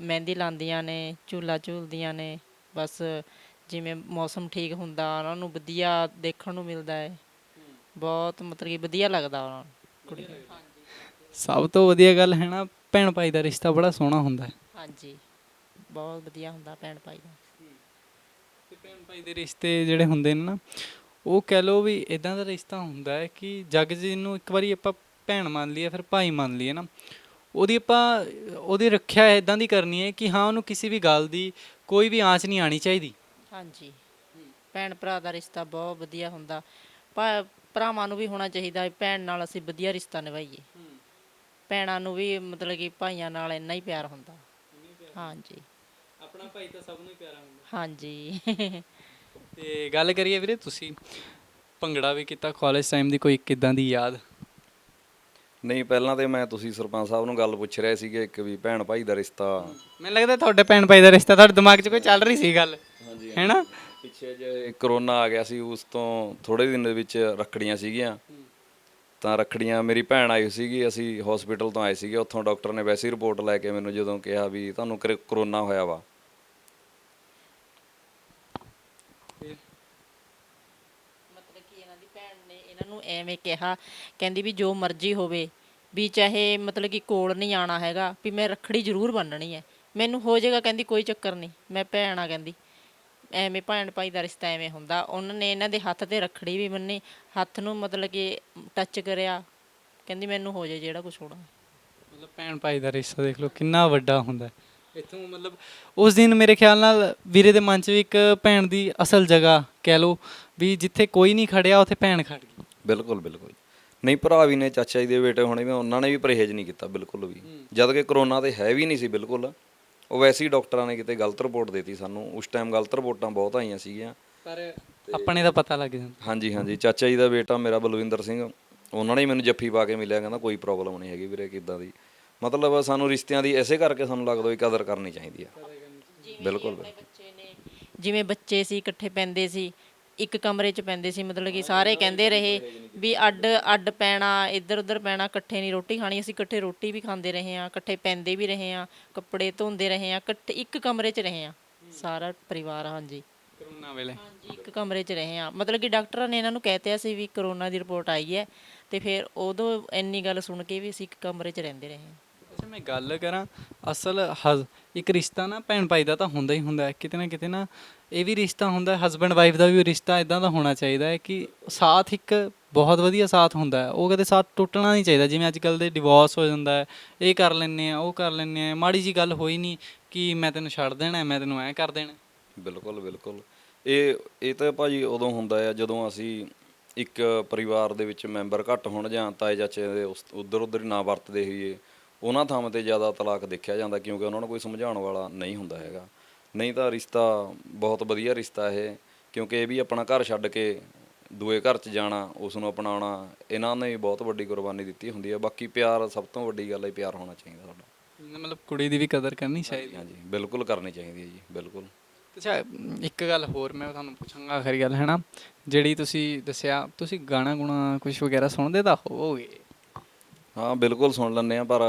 ਮਹਿੰਦੀ ਲਾਉਂਦੀਆਂ ਨੇ ਝੂਲਾ ਝੂਲਦੀਆਂ ਨੇ। ਬਸ ਜਿਵੇਂ ਮੌਸਮ ਠੀਕ ਹੁੰਦਾ ਉਹਨਾਂ ਨੂੰ ਵਧੀਆ ਦੇਖਣ ਨੂੰ ਮਿਲਦਾ ਹੈ। ਬਹੁਤ ਮਤਲਬ ਕਿ ਵਧੀਆ ਲੱਗਦਾ ਉਹਨਾਂ ਨੂੰ ਕੁੜੀਆਂ। ਸਭ ਤੋਂ ਵਧੀਆ ਗੱਲ ਹੈ ਨਾ ਭੈਣ ਭਾਈ ਦਾ ਰਿਸ਼ਤਾ ਬੜਾ ਸੋਹਣਾ ਹੁੰਦਾ ਹੈ। ਹਾਂਜੀ ਬਹੁਤ ਵਧੀਆ ਹੁੰਦਾ ਭੈਣ ਭਾਈ ਦਾ। ਤੇ ਭੈਣ ਭਾਈ ਦੇ ਰਿਸ਼ਤੇ ਜਿਹੜੇ ਹੁੰਦੇ ਨੇ ਨਾ ਉਹ ਕਹਿ ਲੋ ਵੀ ਇਦਾਂ ਦਾ ਰਿਸ਼ਤਾ ਹੁੰਦਾ ਹੈ ਕਿ ਜੱਗ ਜੀ ਨੂੰ ਇੱਕ ਵਾਰੀ ਆਪਾਂ ਭੈਣ ਮੰਨ ਲਈਏ ਫਿਰ ਭਾਈ ਮੰਨ ਲਈਏ ਨਾ। ਉਹਦੀ ਆਪਾਂ ਉਹਦੀ ਰੱਖਿਆ ਇਦਾਂ ਦੀ ਕਰਨੀ ਹੈ ਕਿ ਹਾਂ ਉਹਨੂੰ ਕਿਸੇ ਵੀ ਗੱਲ ਦੀ ਕੋਈ ਵੀ ਆਂਚ ਨਹੀਂ ਆਣੀ ਚਾਹੀਦੀ। ਹਾਂਜੀ। ਭੈਣ ਭਰਾ ਦਾ ਰਿਸ਼ਤਾ ਬਹੁਤ ਵਧੀਆ ਹੁੰਦਾ। ਭਾ- ਭਰਾਵਾਂ ਨੂੰ ਵੀ ਹੋਣਾ ਚਾਹੀਦਾ ਹੈ ਭੈਣ ਨਾਲ ਅਸੀਂ ਵਧੀਆ ਰਿਸ਼ਤਾ ਨਿਭਾਈਏ। ਭੈਣਾਂ ਨੂੰ ਵੀ ਮਤਲਬ ਕਿ ਭਾਈਆਂ ਨਾਲ ਇੰਨਾ ਹੀ ਪਿਆਰ ਹੁੰਦਾ। ਹਾਂਜੀ। ਆਪਣਾ ਭਾਈ ਤਾਂ ਸਭ ਨੂੰ ਹੀ ਪਿਆਰਾ ਹੁੰਦਾ। ਹਾਂਜੀ। ਤੇ ਗੱਲ ਕਰੀਏ ਵੀਰੇ ਤੁਸੀਂ ਭੰਗੜਾ ਵੀ ਕੀਤਾ ਕਾਲਜ ਟਾਈਮ ਦੀ ਕੋਈ ਕਿਦਾਂ ਦੀ ਯਾਦ? ਨਹੀਂ ਪਹਿਲਾਂ ਤੇ ਮੈਂ ਤੁਸੀਂ ਸਰਪੰਚ ਸਾਹਿਬ ਨੂੰ ਗੱਲ ਪੁੱਛ ਰਹੇ ਸੀਗੇ ਇੱਕ ਵੀ ਭੈਣ ਭਾਈ ਦਾ ਰਿਸ਼ਤਾ। ਮੈਨੂੰ ਲੱਗਦਾ ਤੁਹਾਡੇ ਭੈਣ ਭਾਈ ਦਾ ਰਿਸ਼ਤਾ ਤੁਹਾਡੇ ਦਿਮਾਗ 'ਚ ਕੋਈ ਚੱਲ ਰਹੀ ਸੀ ਗੱਲ ਹੈਨਾ? ਪਿੱਛੇ ਜੇ ਕਰੋਨਾ ਆ ਗਿਆ ਸੀ ਉਸ ਤੋਂ ਥੋੜੇ ਦਿਨ ਦੇ ਵਿੱਚ ਰੱਖੜੀਆਂ ਸੀਗੀਆਂ। ਤਾਂ ਰੱਖੜੀਆਂ ਮੇਰੀ ਭੈਣ ਆਈ ਸੀਗੀ ਅਸੀਂ ਹਸਪੀਟਲ ਤੋਂ ਆਏ ਸੀਗੇ ਉੱਥੋਂ ਡਾਕਟਰ ਨੇ ਵੈਸੀ ਰਿਪੋਰਟ ਲੈ ਕੇ ਮੈਨੂੰ ਜਦੋਂ ਕਿਹਾ ਵੀ ਤੁਹਾਨੂੰ ਕਰ- ਕਰੋਨਾ ਹੋਇਆ ਵਾ ਮਤਲਬ ਕਿ ਇਹਨਾਂ ਦੀ ਭੈਣ ਨੇ ਇਹਨਾਂ ਨੂੰ ਐਵੇਂ ਕਿਹਾ, ਕਹਿੰਦੀ ਵੀ ਜੋ ਮਰਜ਼ੀ ਹੋਵੇ, ਵੀ ਚਾਹੇ ਮਤਲਬ ਕਿ ਕੋਲ ਨਹੀਂ ਆਣਾ ਹੈਗਾ, ਵੀ ਮੈਂ ਰੱਖੜੀ ਜ਼ਰੂਰ ਬੰਨਣੀ ਹੈ। ਮੈਨੂੰ ਹੋ ਜਾਏਗਾ, ਕਹਿੰਦੀ ਕੋਈ ਚੱਕਰ ਨਹੀਂ, ਮੈਂ ਭੈਣ ਆ, ਕਹਿੰਦੀ। ਐਵੇਂ ਭੈਣ ਭਾਈ ਦਾ ਰਿਸ਼ਤਾ ਐਵੇਂ ਹੁੰਦਾ। ਉਹਨਾਂ ਨੇ ਇਹਨਾਂ ਦੇ ਹੱਥ ਤੇ ਰੱਖੜੀ ਵੀ ਬੰਨੀ ਹੱਥ ਨੂੰ ਮਤਲਬ ਕਿ ਟੱਚ ਕਰਿਆ। ਕਹਿੰਦੀ ਮੈਨੂੰ ਹੋ ਜਾਏ ਜਿਹੜਾ ਕੁਝ ਹੋਣਾ। ਮਤਲਬ ਭੈਣ ਭਾਈ ਦਾ ਰਿਸ਼ਤਾ ਦੇਖ ਲਓ, ਕਿੰਨਾ ਵੱਡਾ ਹੁੰਦਾ। ਹੈ। ਇੱਥੋਂ ਮਤਲਬ ਉਸ ਦਿਨ ਮੇਰੇ ਖਿਆਲ ਨਾਲ ਵੀਰੇ ਦੇ ਮਨ 'ਚ ਵੀ ਇੱਕ ਭੈਣ ਦੀ ਅਸਲ ਜਗ੍ਹਾ ਕਹਿ ਲਓ, ਵੀ ਜਿੱਥੇ ਕੋਈ ਨਹੀਂ ਖੜਿਆ, ਉੱਥੇ ਭੈਣ ਖੜ ਗਈ। ਬਿਲਕੁਲ ਬਿਲਕੁਲ ਨਹੀਂ ਭਰਾ ਵੀ ਨੇ ਚਾਚਾ ਜੀ ਦੇ ਬੇਟੇ ਹੋਣੇ ਵੀ ਉਹਨਾਂ ਨੇ ਵੀ ਪਰਹੇਜ਼ ਨਹੀਂ ਕੀਤਾ ਬਿਲਕੁਲ ਵੀ। ਜਦ ਕਿ ਕਰੋਨਾ ਤੇ ਹੈ ਵੀ ਨਹੀਂ ਸੀ ਬਿਲਕੁਲ। ਉਹ ਵੈਸੇ ਹੀ ਡਾਕਟਰਾਂ ਨੇ ਕਿਤੇ ਗਲਤ ਰਿਪੋਰਟ ਦਿੱਤੀ ਸਾਨੂੰ। ਉਸ ਟਾਈਮ ਗਲਤ ਰਿਪੋਰਟਾਂ ਬਹੁਤ ਆਈਆਂ ਸੀਗੀਆਂ। ਪਰ ਆਪਣੇ ਦਾ ਪਤਾ ਲੱਗ ਜਾਂਦਾ। ਹਾਂਜੀ ਹਾਂਜੀ। ਚਾਚਾ ਜੀ ਦਾ ਬੇਟਾ ਮੇਰਾ ਬਲਵਿੰਦਰ ਸਿੰਘ ਉਹਨਾਂ ਨੇ ਹੀ ਮੈਨੂੰ ਜੱਫੀ ਪਾ ਕੇ ਮਿਲਿਆ ਕਹਿੰਦਾ ਕੋਈ ਪ੍ਰੋਬਲਮ ਨਹੀਂ ਹੈਗੀ ਵੀਰੇ ਕਿੱਦਾਂ ਦੀ। ਮਤਲਬ ਸਾਨੂੰ ਰਿਸ਼ਤਿਆਂ ਦੀ ਐਸੇ ਕਰਕੇ ਸਾਨੂੰ ਲੱਗਦਾ ਵੀ ਕਦਰ ਕਰਨੀ ਚਾਹੀਦੀ ਆ। ਬਿਲਕੁਲ ਬਿਲਕੁਲ। ਬੱਚੇ ਨੇ ਜਿਵੇਂ ਬੱਚੇ ਸੀ ਇਕੱਠੇ ਪੈਂਦੇ ਸੀ ਇੱਕ ਕਮਰੇ 'ਚ ਪੈਂਦੇ ਸੀ ਮਤਲਬ ਕਿ ਸਾਰੇ ਕਹਿੰਦੇ ਰਹੇ ਵੀ ਅੱਡ ਅੱਡ ਪੈਣਾ ਇੱਧਰ ਉੱਧਰ ਪੈਣਾ ਇਕੱਠੇ ਨਹੀਂ ਰੋਟੀ ਖਾਣੀ ਅਸੀਂ ਇਕੱਠੇ ਰੋਟੀ ਵੀ ਖਾਂਦੇ ਰਹੇ ਆ ਇਕੱਠੇ ਪੈਂਦੇ ਵੀ ਰਹੇ ਆ ਕੱਪੜੇ ਧੋਂਦੇ ਰਹੇ ਆ ਇਕੱਠੇ ਇੱਕ ਕਮਰੇ 'ਚ ਰਹੇ ਆ ਸਾਰਾ ਪਰਿਵਾਰ ਹਾਂਜੀ। ਕਰੋਨਾ ਵੇਲੇ। ਹਾਂਜੀ ਇੱਕ ਕਮਰੇ 'ਚ ਰਹੇ ਆ ਮਤਲਬ ਕਿ ਡਾਕਟਰਾਂ ਨੇ ਇਹਨਾਂ ਨੂੰ ਕਹਿਤਿਆ ਸੀ ਵੀ ਕਰੋਨਾ ਦੀ ਰਿਪੋਰਟ ਆਈ ਹੈ ਤੇ ਫਿਰ ਉਦੋਂ ਇੰਨੀ ਗੱਲ ਸੁਣ ਕੇ ਵੀ ਅਸੀਂ ਇੱਕ ਕਮਰੇ 'ਚ ਰਹਿੰਦੇ ਰਹੇ ਹਾਂ। ਅੱਛਾ ਮੈਂ ਗੱਲ ਕਰਾਂ ਅਸਲ ਇੱਕ ਰਿਸ਼ਤਾ ਨਾ ਭੈਣ ਭਾਈ ਦਾ ਤਾਂ ਹੁੰਦਾ ਹੀ ਹੁੰਦਾ ਹੈ। ਕਿਤੇ ਨਾ ਕਿਤੇ ਨਾ ਇਹ ਵੀ ਰਿਸ਼ਤਾ ਹੁੰਦਾ ਹੈ। ਹਸਬੰਡ ਵਾਈਫ ਦਾ ਵੀ ਰਿਸ਼ਤਾ ਇਦਾਂ ਦਾ ਹੋਣਾ ਚਾਹੀਦਾ ਹੈ ਕਿ ਸਾਥ ਇੱਕ ਬਹੁਤ ਵਧੀਆ ਸਾਥ ਹੁੰਦਾ ਹੈ। ਉਹ ਕਦੇ ਸਾਥ ਟੁੱਟਣਾ ਨਹੀਂ ਚਾਹੀਦਾ। ਜਿਵੇਂ ਅੱਜ ਕੱਲ ਦੇ ਡਿਵੋਰਸ ਹੋ ਜਾਂਦਾ ਹੈ। ਇਹ ਕਰ ਲੈਂਦੇ ਆ ਉਹ ਕਰ ਲੈਂਦੇ ਆ ਮਾੜੀ ਜੀ ਗੱਲ ਹੋਈ ਨਹੀਂ ਕਿ ਮੈਂ ਤੈਨੂੰ ਛੱਡ ਦੇਣਾ ਮੈਂ ਤੈਨੂੰ ਐ ਕਰ ਦੇਣਾ ਬਿਲਕੁਲ ਬਿਲਕੁਲ। ਇਹ ਇਹ ਤਾਂ ਭਾਜੀ ਉਦੋਂ ਹੁੰਦਾ ਆ ਜਦੋਂ ਅਸੀਂ ਇੱਕ ਪਰਿਵਾਰ ਦੇ ਵਿੱਚ ਮੈਂਬਰ ਘੱਟ ਹੋਣ ਜਾਂ ਤਾਏ ਚਾਚੇ ਦੇ ਉਧਰ ਉਧਰ ਹੀ ਨਾ ਵਰਤਦੇ ਹੋਈਏ। ਉਹਨਾਂ ਥਾਵਾਂ ਤੇ ਜ਼ਿਆਦਾ ਤਲਾਕ ਦੇਖਿਆ ਜਾਂਦਾ ਕਿਉਂਕਿ ਉਹਨਾਂ ਨੂੰ ਕੋਈ ਸਮਝਾਉਣ ਵਾਲਾ ਨਹੀਂ ਹੁੰਦਾ ਹੈਗਾ। ਨਹੀਂ ਤਾਂ ਰਿਸ਼ਤਾ ਬਹੁਤ ਵਧੀਆ ਰਿਸ਼ਤਾ ਇਹ ਕਿਉਂਕਿ ਇਹ ਵੀ ਆਪਣਾ ਘਰ ਛੱਡ ਕੇ ਦੂਏ ਘਰ 'ਚ ਜਾਣਾ ਉਸ ਨੂੰ ਅਪਣਾਉਣਾ ਇਹਨਾਂ ਨੇ ਬਹੁਤ ਵੱਡੀ ਕੁਰਬਾਨੀ ਦਿੱਤੀ ਹੁੰਦੀ ਹੈ ਬਾਕੀ ਪਿਆਰ ਸਭ ਤੋਂ ਵੱਡੀ ਗੱਲ ਹੈ ਪਿਆਰ ਹੋਣਾ ਚਾਹੀਦਾ ਸਾਡਾ। ਮਤਲਬ ਕੁੜੀ ਦੀ ਵੀ ਕਦਰ ਕਰਨੀ ਚਾਹੀਦੀ ਹਾਂਜੀ ਬਿਲਕੁਲ ਕਰਨੀ ਚਾਹੀਦੀ ਹੈ ਜੀ ਬਿਲਕੁਲ। ਅੱਛਾ ਇੱਕ ਗੱਲ ਹੋਰ ਮੈਂ ਤੁਹਾਨੂੰ ਪੁੱਛਾਂਗਾ ਆਖਰੀ ਗੱਲ ਹੈ ਨਾ? ਜਿਹੜੀ ਤੁਸੀਂ ਦੱਸਿਆ ਤੁਸੀਂ ਗਾਣਾ ਗੁਣਾ ਕੁਝ ਵਗੈਰਾ ਸੁਣਦੇ ਤਾਂ ਹੋਵੋਗੇ। ਹਾਂ ਬਿਲਕੁਲ ਸੁਣ ਲੈਂਦੇ ਆ ਪਰ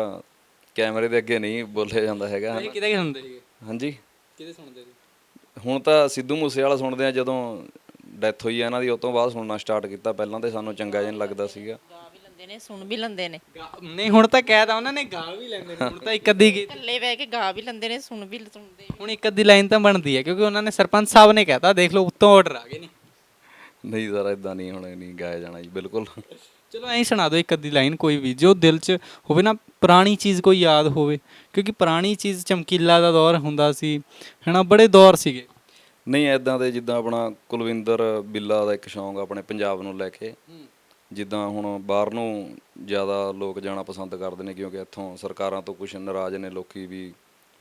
ਕੈਮਰੇ ਦੇ ਅੱਗੇ ਨਹੀਂ ਬੋਲਿਆ ਜਾਂਦਾ ਹੈਗਾ। ਇਹ ਕਿਤੇ ਸੁਣਦੇ ਸੀਗੇ? ਹਾਂਜੀ। ਕਿਤੇ ਸੁਣਦੇ ਸੀ? ਹੁਣ ਤਾਂ ਸਿੱਧੂ ਮੂਸੇਵਾਲਾ ਸੁਣਦੇ ਆ ਜਦੋਂ ਡੈਥ ਹੋਈ ਆ ਇਹਨਾਂ ਦੀ ਉਸ ਤੋਂ ਬਾਅਦ ਸੁਣਨਾ ਸਟਾਰਟ ਕੀਤਾ ਪਹਿਲਾਂ ਤੇ ਸਾਨੂੰ ਚੰਗਾ ਜਿਹਾ ਨਹੀਂ ਲੱਗਦਾ ਸੀਗਾ। ਲੈਂਦੇ ਨੇ ਸੁਣ ਵੀ ਲੈਂਦੇ ਨੇ। ਗਾ- ਨਹੀਂ ਹੁਣ ਤਾਂ ਕਹਿਦਾ ਉਹਨਾਂ ਨੇ ਗਾ ਵੀ ਲੈਂਦੇ ਨੇ ਹੁਣ ਤਾਂ ਇੱਕ ਅੱਧੀ ਗੀਤ ਇਕੱਲੇ ਬਹਿ ਕੇ ਗਾ ਵੀ ਲੈਂਦੇ ਨੇ ਸੁਣ ਵੀ ਸੁਣਦੇ ਹੁਣ ਇੱਕ ਅੱਧੀ ਲਾਈਨ ਤਾਂ ਬਣਦੀ ਹੈ ਕਿਉਂਕਿ ਉਹਨਾਂ ਨੇ ਸਰਪੰਚ ਸਾਹਿਬ ਨੇ ਕਹਿਤਾ ਦੇਖ ਲਓ ਉੱਤੋਂ ਆਰਡਰ ਆ ਗਏ ਨੇ। ਨਹੀਂ ਸਰ ਇਦਾਂ ਨਹੀਂ ਹੁਣ ਨਹੀਂ ਗਾਇਆ ਜਾਣਾ ਜੀ ਬਿਲਕੁਲ। ਚਲੋ ਐਂ ਸੁਣਾ ਦਿਓ ਇੱਕ ਅੱਧੀ ਲਾਈਨ ਕੋਈ ਵੀ ਜੋ ਦਿਲ 'ਚ ਹੋਵੇ ਨਾ ਪੁਰਾਣੀ ਚੀਜ਼ ਕੋਈ ਯਾਦ ਹੋਵੇ ਕਿਉਂਕਿ ਪੁਰਾਣੀ ਚੀਜ਼ ਚਮਕੀਲਾ ਦਾ ਦੌਰ ਹੁੰਦਾ ਸੀ ਹਨਾ ਬੜੇ ਦੌਰ ਸੀਗੇ। ਨਹੀਂ ਐਦਾਂ ਦੇ ਜਿੱਦਾਂ ਆਪਣਾ ਕੁਲਵਿੰਦਰ ਬਿੱਲਾ ਦਾ ਇੱਕ ਸ਼ੌਂਕ ਆਪਣੇ ਪੰਜਾਬ ਨੂੰ ਲੈ ਕੇ ਜਿੱਦਾਂ ਹੁਣ ਬਾਹਰ ਨੂੰ ਜ਼ਿਆਦਾ ਲੋਕ ਜਾਣਾ ਪਸੰਦ ਕਰਦੇ ਨੇ ਕਿਉਂਕਿ ਇੱਥੋਂ ਸਰਕਾਰਾਂ ਤੋਂ ਕੁਝ ਨਾਰਾਜ਼ ਨੇ ਲੋਕੀ ਵੀ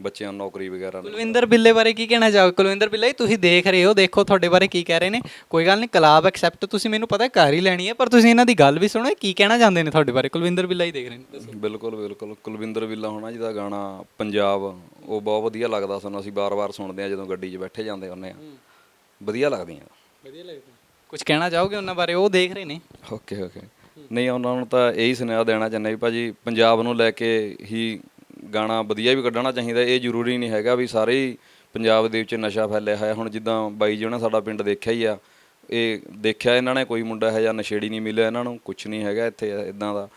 ਬੱਚਿਆਂ ਨੂੰ ਨੌਕਰੀ ਵਗੈਰਾ ਨਹੀਂ ਕੁਲਵਿੰਦਰ ਬਿੱਲੇ ਬਾਰੇ ਕੀ ਕਹਿਣਾ ਚਾਹੋ ਕੁਲਵਿੰਦਰ ਬਿੱਲੇ ਤੁਸੀਂ ਦੇਖ ਰਹੇ ਹੋ ਦੇਖੋ ਤੁਹਾਡੇ ਬਾਰੇ ਕੀ ਕਹਿ ਰਹੇ ਨੇ। ਕੋਈ ਗੱਲ ਨਹੀਂ ਕਲਾਬ ਐਕਸੈਪਟ ਤੁਸੀਂ ਮੈਨੂੰ ਪਤਾ ਕਰ ਹੀ ਲੈਣੀ ਹੈ ਪਰ ਤੁਸੀਂ ਇਹਨਾਂ ਦੀ ਗੱਲ ਵੀ ਸੁਣੋ ਇਹ ਕੀ ਕਹਿਣਾ ਚਾਹੁੰਦੇ ਨੇ ਤੁਹਾਡੇ ਬਾਰੇ? ਕੁਲਵਿੰਦਰ ਬਿੱਲਾ ਹੀ ਦੇਖ ਰਹੇ ਨੇ ਬਿਲਕੁਲ ਬਿਲਕੁਲ। ਕੁਲਵਿੰਦਰ ਬਿੱਲਾ ਹੋਣਾ ਜਿਹਦਾ ਗਾਣਾ ਪੰਜਾਬ ਉਹ ਬਹੁਤ ਵਧੀਆ ਲੱਗਦਾ ਸਾਨੂੰ ਅਸੀਂ ਬਾਰ-ਬਾਰ ਸੁਣਦੇ ਆ ਜਦੋਂ ਗੱਡੀ 'ਚ ਬੈਠੇ ਜਾਂਦੇ ਹੁੰਦੇ ਆ ਵਧੀਆ ਲੱਗਦੀਆਂ। ਵਧੀਆ ਲੱਗਦਾ ਕੁਝ ਕਹਿਣਾ ਚਾਹੋਗੇ ਉਹਨਾਂ ਬਾਰੇ? ਉਹ ਦੇਖ ਰਹੇ ਨੇ। Okay okay. ਨਹੀਂ ਉਹਨਾਂ ਨੂੰ ਤਾਂ ਇਹੀ ਸੁਨੇਹਾ ਦੇਣਾ ਚਾਹੁੰਦਾ ਵੀ ਭਾਜੀ ਪੰਜਾਬ ਨੂੰ ਲੈ ਕੇ ਹੀ ਗਾਣਾ ਵਧੀਆ ਵੀ ਕੱਢਣਾ ਚਾਹੀਦਾ, ਇਹ ਜ਼ਰੂਰੀ ਨਹੀਂ ਹੈਗਾ ਵੀ ਸਾਰੇ ਹੀ ਪੰਜਾਬ ਦੇ ਵਿੱਚ ਨਸ਼ਾ ਫੈਲਿਆ ਹੋਇਆ। ਹੁਣ ਜਿੱਦਾਂ ਬਾਈ ਜੀ ਉਹਨਾਂ ਸਾਡਾ ਪਿੰਡ ਦੇਖਿਆ ਹੀ ਆ, ਇਹ ਦੇਖਿਆ ਇਹਨਾਂ ਨੇ ਕੋਈ ਮੁੰਡਾ ਹੈ ਜਾਂ ਨਸ਼ੇੜੀ ਨਹੀਂ ਮਿਲਿਆ ਇਹਨਾਂ ਨੂੰ ਕੁਝ ਨਹੀਂ ਹੈਗਾ ਇੱਥੇ ਇਦਾਂ ਦਾ।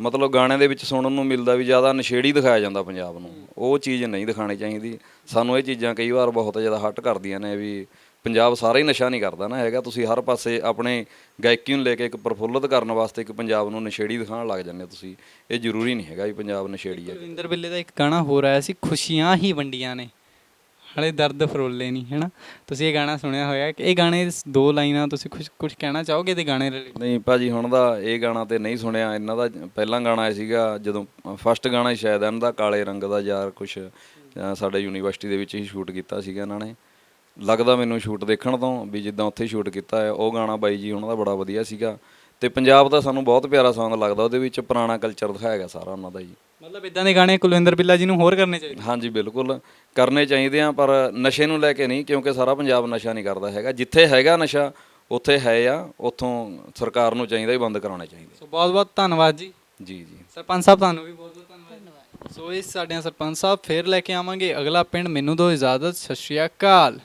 ਮਤਲਬ ਗਾਣਿਆਂ ਦੇ ਵਿੱਚ ਸੁਣਨ ਨੂੰ ਮਿਲਦਾ ਵੀ ਜ਼ਿਆਦਾ ਨਸ਼ੇੜੀ ਦਿਖਾਇਆ ਜਾਂਦਾ ਪੰਜਾਬ ਨੂੰ, ਉਹ ਚੀਜ਼ ਨਹੀਂ ਦਿਖਾਣੀ ਚਾਹੀਦੀ। ਸਾਨੂੰ ਇਹ ਚੀਜ਼ਾਂ ਕਈ ਵਾਰ ਬਹੁਤ ਜ਼ਿਆਦਾ ਹਟ ਕਰਦੀਆਂ ਨੇ ਵੀ ਪੰਜਾਬ ਸਾਰਾ ਹੀ ਨਸ਼ਾ ਨਹੀਂ ਕਰਦਾ ਨਾ ਹੈਗਾ। ਤੁਸੀਂ ਹਰ ਪਾਸੇ ਆਪਣੇ ਗਾਇਕੀ ਨੂੰ ਲੈ ਕੇ ਇੱਕ ਪ੍ਰਫੁੱਲਤ ਕਰਨ ਵਾਸਤੇ ਇੱਕ ਪੰਜਾਬ ਨੂੰ ਨਸ਼ੇੜੀ ਦਿਖਾਉਣ ਲੱਗ ਜਾਂਦੇ ਹੋ ਤੁਸੀਂ। ਇਹ ਜ਼ਰੂਰੀ ਨਹੀਂ ਹੈਗਾ ਵੀ ਪੰਜਾਬ ਨਸ਼ੇੜੀ ਹੈ। ਕੁਲਵਿੰਦਰ ਬਿੱਲੇ ਦਾ ਇੱਕ ਗਾਣਾ ਹੋਰ ਆਇਆ ਸੀ ਖੁਸ਼ੀਆਂ ਹੀ ਵੰਡੀਆਂ ਨੇ। ਹਲੇ ਦਰਦ ਫਰੋਲੇ ਨਹੀਂ ਹੈਨਾ? ਤੁਸੀਂ ਇਹ ਗਾਣਾ ਸੁਣਿਆ ਹੋਇਆ ਕਿ ਇਹ ਗਾਣੇ ਦੋ ਲਾਈਨਾਂ ਤੁਸੀਂ ਕੁਝ ਕੁਝ ਕਹਿਣਾ ਚਾਹੋਗੇ ਇਹਦੇ ਗਾਣੇ ਰਿਲੇਟਡ ਨਹੀਂ ਭਾਜੀ ਹੁਣ ਦਾ ਇਹ ਗਾਣਾ ਤੇ ਨਹੀਂ ਸੁਣਿਆ। ਇਹਨਾਂ ਦਾ ਪਹਿਲਾਂ ਗਾਣਾ ਆਇਆ ਸੀਗਾ ਜਦੋਂ ਫਸਟ ਗਾਣਾ ਹੀ ਸ਼ਾਇਦ ਇਹਨਾਂ ਦਾ ਕਾਲੇ ਰੰਗ ਦਾ ਯਾਰ ਅ, ਸਾਡੇ ਯੂਨੀਵਰਸਿਟੀ ਦੇ ਵਿੱਚ ਹੀ ਸ਼ੂਟ ਕੀਤਾ ਸੀਗਾ ਇਹਨਾਂ ਨੇ। ਲੱਗਦਾ ਮੈਨੂੰ ਸ਼ੂਟ ਦੇਖਣ ਤੋਂ ਵੀ ਜਿੱਦਾਂ ਉੱਥੇ ਸ਼ੂਟ ਕੀਤਾ ਹੈ ਉਹ ਗਾਣਾ ਬਾਈ ਜੀ ਉਹਨਾਂ ਦਾ ਬੜਾ ਵਧੀਆ ਸੀਗਾ। ਤੇ ਪੰਜਾਬ ਦਾ ਸਾਨੂੰ ਬਹੁਤ ਪਿਆਰਾ Song ਲੱਗਦਾ ਉਹਦੇ ਵਿੱਚ ਪੁਰਾਣਾ ਕਲਚਰ ਦਿਖਾਇਆ ਗਿਆ ਸਾਰਾ ਉਹਨਾਂ ਦਾ ਜੀ। ਮਤਲਬ ਇਦਾਂ ਦੇ ਗਾਣੇ ਕੁਲਵਿੰਦਰ ਬਿੱਲਾ ਜੀ ਨੂੰ ਹੋਰ ਕਰਨੇ ਚਾਹੀਦੇ? ਹਾਂਜੀ ਬਿਲਕੁਲ। ਕਰਨੇ ਚਾਹੀਦੇ ਆ ਪਰ ਨਸ਼ੇ ਨੂੰ ਲੈ ਕੇ ਨਹੀਂ ਕਿਉਂਕਿ ਸਾਰਾ ਪੰਜਾਬ ਨਸ਼ਾ ਨਹੀਂ ਕਰਦਾ ਹੈਗਾ। ਜਿੱਥੇ ਹੈਗਾ ਨਸ਼ਾ ਉੱਥੇ ਹੈ ਆ ਉੱਥੋਂ ਸਰਕਾਰ ਨੂੰ ਚਾਹੀਦਾ ਹੀ ਬੰਦ ਕਰਾਉਣੇ ਚਾਹੀਦੇ। ਸੋ ਬਹੁਤ ਬਹੁਤ ਧੰਨਵਾਦ ਜੀ। ਜੀ ਜੀ। ਸਰਪੰਚ ਸਾਹਿਬ ਤੁਹਾਨੂੰ ਵੀ ਬਹੁਤ ਸੋ ਇਸ ਸਾਡੇ ਸਰਪੰਚ ਸਾਹਿਬ, ਫੇਰ ਲੈ ਕੇ ਆਵਾਂਗੇ ਅਗਲਾ ਪਿੰਡ। ਮੈਨੂੰ ਦਿਓ ਇਜਾਜ਼ਤ, ਸਤਿ ਸ਼੍ਰੀ ਅਕਾਲ।